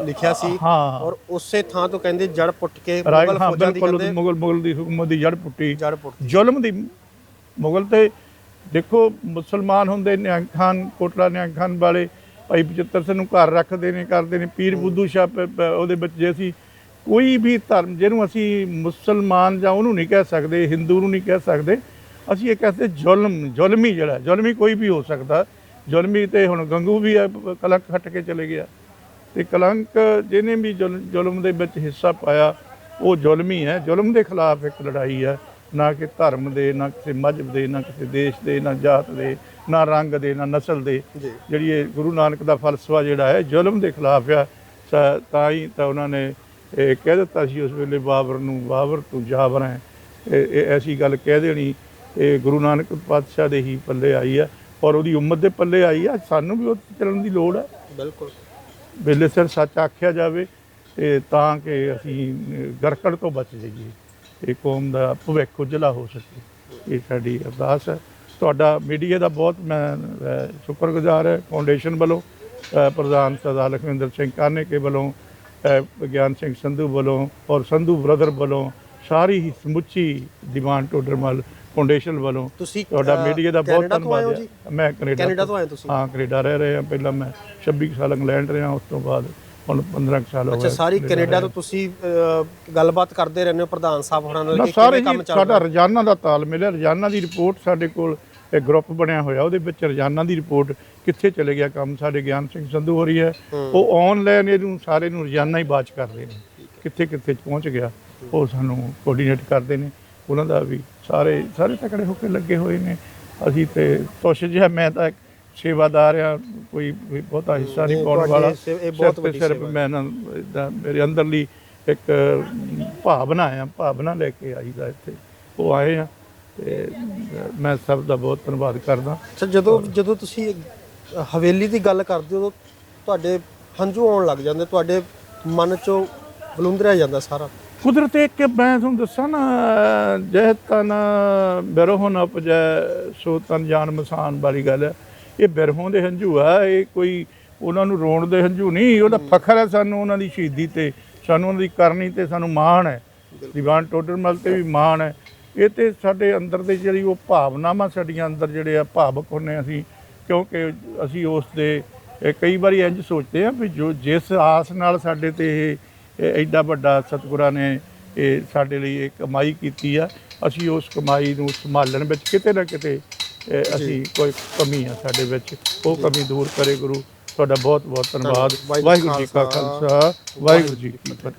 ਲਿਖਿਆ ਸੀ ਹਾਂ। ਔਰ ਉਸੇ ਥਾਂ ਤੋਂ ਕਹਿੰਦੇ ਜੜ ਪੁੱਟ ਕੇ ਮੁਗਲ ਹਾਂ ਫੌਜਾਂ ਦੀ ਬਿਲਕੁਲ ਕਹਿੰਦੇ ਮੁਗਲ ਮੁਗਲ ਦੀ ਹੁਕੂਮਤ ਦੀ ਜੜ ਪੁੱਟੀ। ਜ਼ੁਲਮ ਦੀ ਮੁਗਲ ਤੇ ਦੇਖੋ ਮੁਸਲਮਾਨ ਹੁੰਦੇ ਨਿਹੰਗ ਖਾਨ ਕੋਟਲਾ ਨਿਹੰਗ ਖਾਨ ਵਾਲੇ ਭਾਈ ਬਚਿੱਤਰ ਸਿੰਘ ਨੂੰ ਘਰ ਰੱਖਦੇ ਨੇ ਕਰਦੇ ਨੇ। ਪੀਰ ਬੁੱਧੂ ਸ਼ਾਹ ਉਹਦੇ ਵਿੱਚ ਜੇ ਅਸੀਂ ਕੋਈ ਵੀ ਧਰਮ ਜਿਹਨੂੰ ਅਸੀਂ ਮੁਸਲਮਾਨ ਜਾਂ ਉਹਨੂੰ ਨਹੀਂ ਕਹਿ ਸਕਦੇ ਹਿੰਦੂ ਨੂੰ ਨਹੀਂ ਕਹਿ ਸਕਦੇ ਅਸੀਂ ਇਹ ਕਹਿੰਦੇ ਜ਼ੁਲਮ ਜ਼ੁਲਮੀ ਜਿਹੜਾ ਜ਼ੁਲਮੀ ਕੋਈ ਵੀ ਹੋ ਸਕਦਾ। ਜ਼ੁਲਮੀ ਤੇ ਹੁਣ ਗੰਗੂ ਵੀ ਹੈ, ਕਲੰਕ ਖੱਟ ਕੇ ਚਲੇ ਗਿਆ। ਤੇ ਕਲੰਕ ਜਿਹਨੇ ਵੀ ਜ਼ੁਲ- ਜ਼ੁਲਮ ਦੇ ਵਿੱਚ ਹਿੱਸਾ ਪਾਇਆ ਉਹ ਜ਼ੁਲਮੀ ਹੈ। ਜ਼ੁਲਮ ਦੇ ਖਿਲਾਫ ਇੱਕ ਲੜਾਈ ਹੈ। ਨਾ ਕਿ ਧਰਮ ਦੇ ਨਾ ਕਿਸੇ ਮਜ਼ਹਬ ਦੇ ਨਾ ਕਿਸੇ ਦੇਸ਼ ਦੇ ਨਾ ਜਾਤ ਦੇ ਨਾ ਰੰਗ ਦੇ ਨਾ ਨਸਲ ਦੇ। ਜਿਹੜੀ ਇਹ ਗੁਰੂ ਨਾਨਕ ਦਾ ਫਲਸਫਾ ਜਿਹੜਾ ਹੈ ਜ਼ੁਲਮ ਦੇ ਖਿਲਾਫ ਆ। ਤਾਂ ਹੀ ਤਾਂ ਉਹਨਾਂ ਨੇ ਇਹ ਕਹਿ ਦਿੱਤਾ ਸੀ ਉਸ ਵੇਲੇ ਬਾਬਰ ਨੂੰ ਬਾਬਰ ਤੂੰ ਜਾਬਰ ਹੈ। ਇਹ ਐਸੀ ਗੱਲ ਕਹਿ ਦੇਣੀ ਇਹ ਗੁਰੂ ਨਾਨਕ ਪਾਤਸ਼ਾਹ ਦੇ ਹੀ ਪੱਲੇ ਆਈ ਹੈ ਔਰ ਉਹਦੀ ਉਮਤ ਦੇ ਪੱਲੇ ਆਈ ਹੈ ਸਾਨੂੰ ਵੀ ਉਹ ਚੱਲਣ ਦੀ ਲੋੜ ਹੈ ਬਿਲਕੁਲ। ਵੇਲੇ ਸਿਰ ਸੱਚ ਆਖਿਆ ਜਾਵੇ ਤੇ ਤਾਂ ਕਿ ਅਸੀਂ ਗਰਕੜ ਤੋਂ ਬਚ ਜਾਈਏ ਇਹ ਕੌਮ ਦਾ ਭਵਿੱਖ ਉਜਲਾ ਹੋ ਸਕੇ। ਇਹ ਸਾਡੀ ਅਰਦਾਸ ਹੈ ਤੁਹਾਡਾ ਮੀਡੀਆ ਦਾ ਬਹੁਤ ਮੈਂ ਸ਼ੁਕਰਗੁਜ਼ਾਰ ਹੈ ਫਾਊਂਡੇਸ਼ਨ ਵੱਲੋਂ ਪ੍ਰਧਾਨ ਸਰਦਾਰ ਲਖਵਿੰਦਰ ਸਿੰਘ ਕਾਨੇਕੇ ਵੱਲੋਂ ਅਹ, ਗਿਆਨ ਸਿੰਘ ਸੰਧੂ ਵੱਲੋਂ ਔਰ ਸੰਧੂ ਬ੍ਰਦਰ ਵੱਲੋਂ ਸਾਰੀ ਹੀ ਸਮੁੱਚੀ ਦੀਵਾਨ ਟੋਡਰਮਲ ਫਾਊਂਡੇਸ਼ਨ ਵੱਲੋਂ ਤੁਸੀਂ ਤੁਹਾਡਾ ਮੀਡੀਆ ਦਾ ਬਹੁਤ ਧੰਨਵਾਦ ਹੈ। ਮੈਂ ਕੈਨੇਡਾ ਕੈਨੇਡਾ ਤੋਂ ਆਏ ਤੁਸੀਂ? ਹਾਂ ਕੈਨੇਡਾ ਰਹਿ ਰਹੇ ਹਾਂ। ਪਹਿਲਾਂ ਮੈਂ 26 ਕੁ ਸਾਲ ਇੰਗਲੈਂਡ ਰਿਹਾ ਉਸ ਤੋਂ ਬਾਅਦ ਹੁਣ 15 ਕੁ ਸਾਲ ਹੋ ਅੱਛਾ ਗਏ ਸਾਰੀ ਕੈਨੇਡਾ ਤੋਂ ਤੁਸੀਂ ਗੱਲਬਾਤ ਕਰਦੇ ਰਹਿੰਦੇ ਹੋ ਪ੍ਰਧਾਨ ਸਾਹਿਬ ਹੋਰਾਂ ਨਾਲ ਕਿ ਕਿਵੇਂ ਕੰਮ ਚੱਲ ਸਾਡਾ ਰੋਜ਼ਾਨਾ ਦਾ ਤਾਲਮੇਲ ਹੈ ਰੋਜ਼ਾਨਾ ਦੀ ਰਿਪੋਰਟ ਸਾਡੇ ਕੋਲ ਇੱਕ ਗਰੁੱਪ ਬਣਿਆ ਹੋਇਆ ਉਹਦੇ ਵਿੱਚ ਰੋਜ਼ਾਨਾ ਦੀ ਰਿਪੋਰਟ ਕਿੱਥੇ ਚਲੇ ਗਿਆ ਕੰਮ। ਸਾਡੇ ਗਿਆਨ ਸਿੰਘ ਸੰਧੂ ਹੋ। ਰਹੀ ਹੈ। ਉਹ ਆਨਲਾਈਨ ਇਹਨੂੰ ਸਾਰੇ ਨੂੰ ਰੋਜ਼ਾਨਾ ਹੀ ਬਾਤ ਕਰਦੇ ਨੇ। ਕਿੱਥੇ ਕਿੱਥੇ ਪਹੁੰਚ ਗਿਆ ਉਹ ਸਾਨੂੰ ਕੋਆਰਡੀਨੇਟ ਕਰਦੇ ਨੇ। ਉਹਨਾਂ ਦਾ ਵੀ ਸਾਰੇ ਸਾਰੇ ਤਕੜੇ ਹੋ ਕੇ ਲੱਗੇ ਹੋਏ ਨੇ। ਅਸੀਂ ਤੇ ਕੁਛ ਜਿਹਾ ਮੈਂ ਤਾਂ ਇੱਕ ਸੇਵਾਦਾਰ ਆ ਕੋਈ ਬਹੁਤਾ ਹਿੱਸਾ ਨਹੀਂ ਪਾਉਣ ਵਾਲਾ। ਇਹ ਬਹੁਤ ਵੱਡੀ ਸਿਰਫ। ਮੈਂ ਨਾ ਏਦਾਂ ਮੇਰੇ ਅੰਦਰਲੀ ਇੱਕ ਭਾਵਨਾ ਆ ਭਾਵਨਾ ਲੈ ਕੇ ਆਈਦਾ ਇੱਥੇ। ਉਹ ਆਏ ਆ ਤੇ ਮੈਂ ਸਭ ਦਾ ਬਹੁਤ ਧੰਨਵਾਦ ਕਰਦਾ। ਅੱਛਾ ਜਦੋਂ ਜਦੋਂ ਤੁਸੀਂ ਹਵੇਲੀ ਦੀ ਗੱਲ ਕਰਦੇ ਹੋ ਤੁਹਾਡੇ ਹੰਝੂ ਆਉਣ ਲੱਗ ਜਾਂਦੇ ਤੁਹਾਡੇ ਮਨ ਚੋਂ ਬਲੁੰਦਰਿਆ ਜਾਂਦਾ ਸਾਰਾ। ਕੁਦਰਤ ਇੱਕ ਮੈਂ ਤੁਹਾਨੂੰ ਦੱਸਾਂ ਨਾ ਜਹ ਤਨ ਬਿਰਹੋਂ ਨ ਉਪਜੈ ਸੋ ਤਨ ਜਾਨ ਮਸਾਨ ਵਾਲੀ ਗੱਲ ਹੈ। ਇਹ ਬਿਰਹੋਂ ਦੇ ਹੰਝੂ ਆ ਇਹ ਕੋਈ ਉਹਨਾਂ ਨੂੰ ਰੋਣ ਦੇ ਹੰਝੂ ਨਹੀਂ ਉਹਦਾ ਫਖਰ ਹੈ ਸਾਨੂੰ ਉਹਨਾਂ ਦੀ ਸ਼ਹੀਦੀ ਤੇ ਸਾਨੂੰ ਉਹਨਾਂ ਦੀ ਕਰਨੀ ਤੇ ਸਾਨੂੰ ਮਾਣ ਹੈ। ਦੀਵਾਨ ਟੋਡਰਮਲ ਤੇ ਵੀ ਮਾਣ ਹੈ। ਇਹ ਤੇ ਸਾਡੇ ਅੰਦਰ ਦੇ ਜਿਹੜੀ ਉਹ ਭਾਵਨਾਵਾਂ ਸਾਡੀਆਂ ਅੰਦਰ ਜਿਹੜੇ ਆ ਭਾਵਕ ਹੁੰਨੇ ਅਸੀਂ ਕਿਉਂਕਿ ਅਸੀਂ ਉਸ ਦੇ ਕਈ ਵਾਰੀ ਇੰਜ ਸੋਚਦੇ ਆ ਵੀ ਜੋ ਜਿਸ ਆਸ ਨਾਲ ਸਾਡੇ ਤੇ ਇਹ ਇਹ ਐਡਾ ਵੱਡਾ ਸਤਿਗੁਰਾਂ ਨੇ ਇਹ ਸਾਡੇ ਲਈ ਇਹ ਕਮਾਈ ਕੀਤੀ ਆ। ਅਸੀਂ ਉਸ ਕਮਾਈ ਨੂੰ ਸੰਭਾਲਣ ਵਿੱਚ ਕਿਤੇ ਨਾ ਕਿਤੇ ਅਸੀਂ ਕੋਈ ਕਮੀ ਆ ਸਾਡੇ ਵਿੱਚ। ਉਹ ਕਮੀ ਦੂਰ ਕਰੇ ਗੁਰੂ। ਤੁਹਾਡਾ ਬਹੁਤ ਬਹੁਤ ਧੰਨਵਾਦ। ਵਾਹਿਗੁਰੂ ਵਾਹਿਗੁਰੂ ਜੀ ਕਾ ਖਾਲਸਾ। ਵਾਹਿਗੁਰੂ ਜੀ ਕੀ ਫਤਿਹ।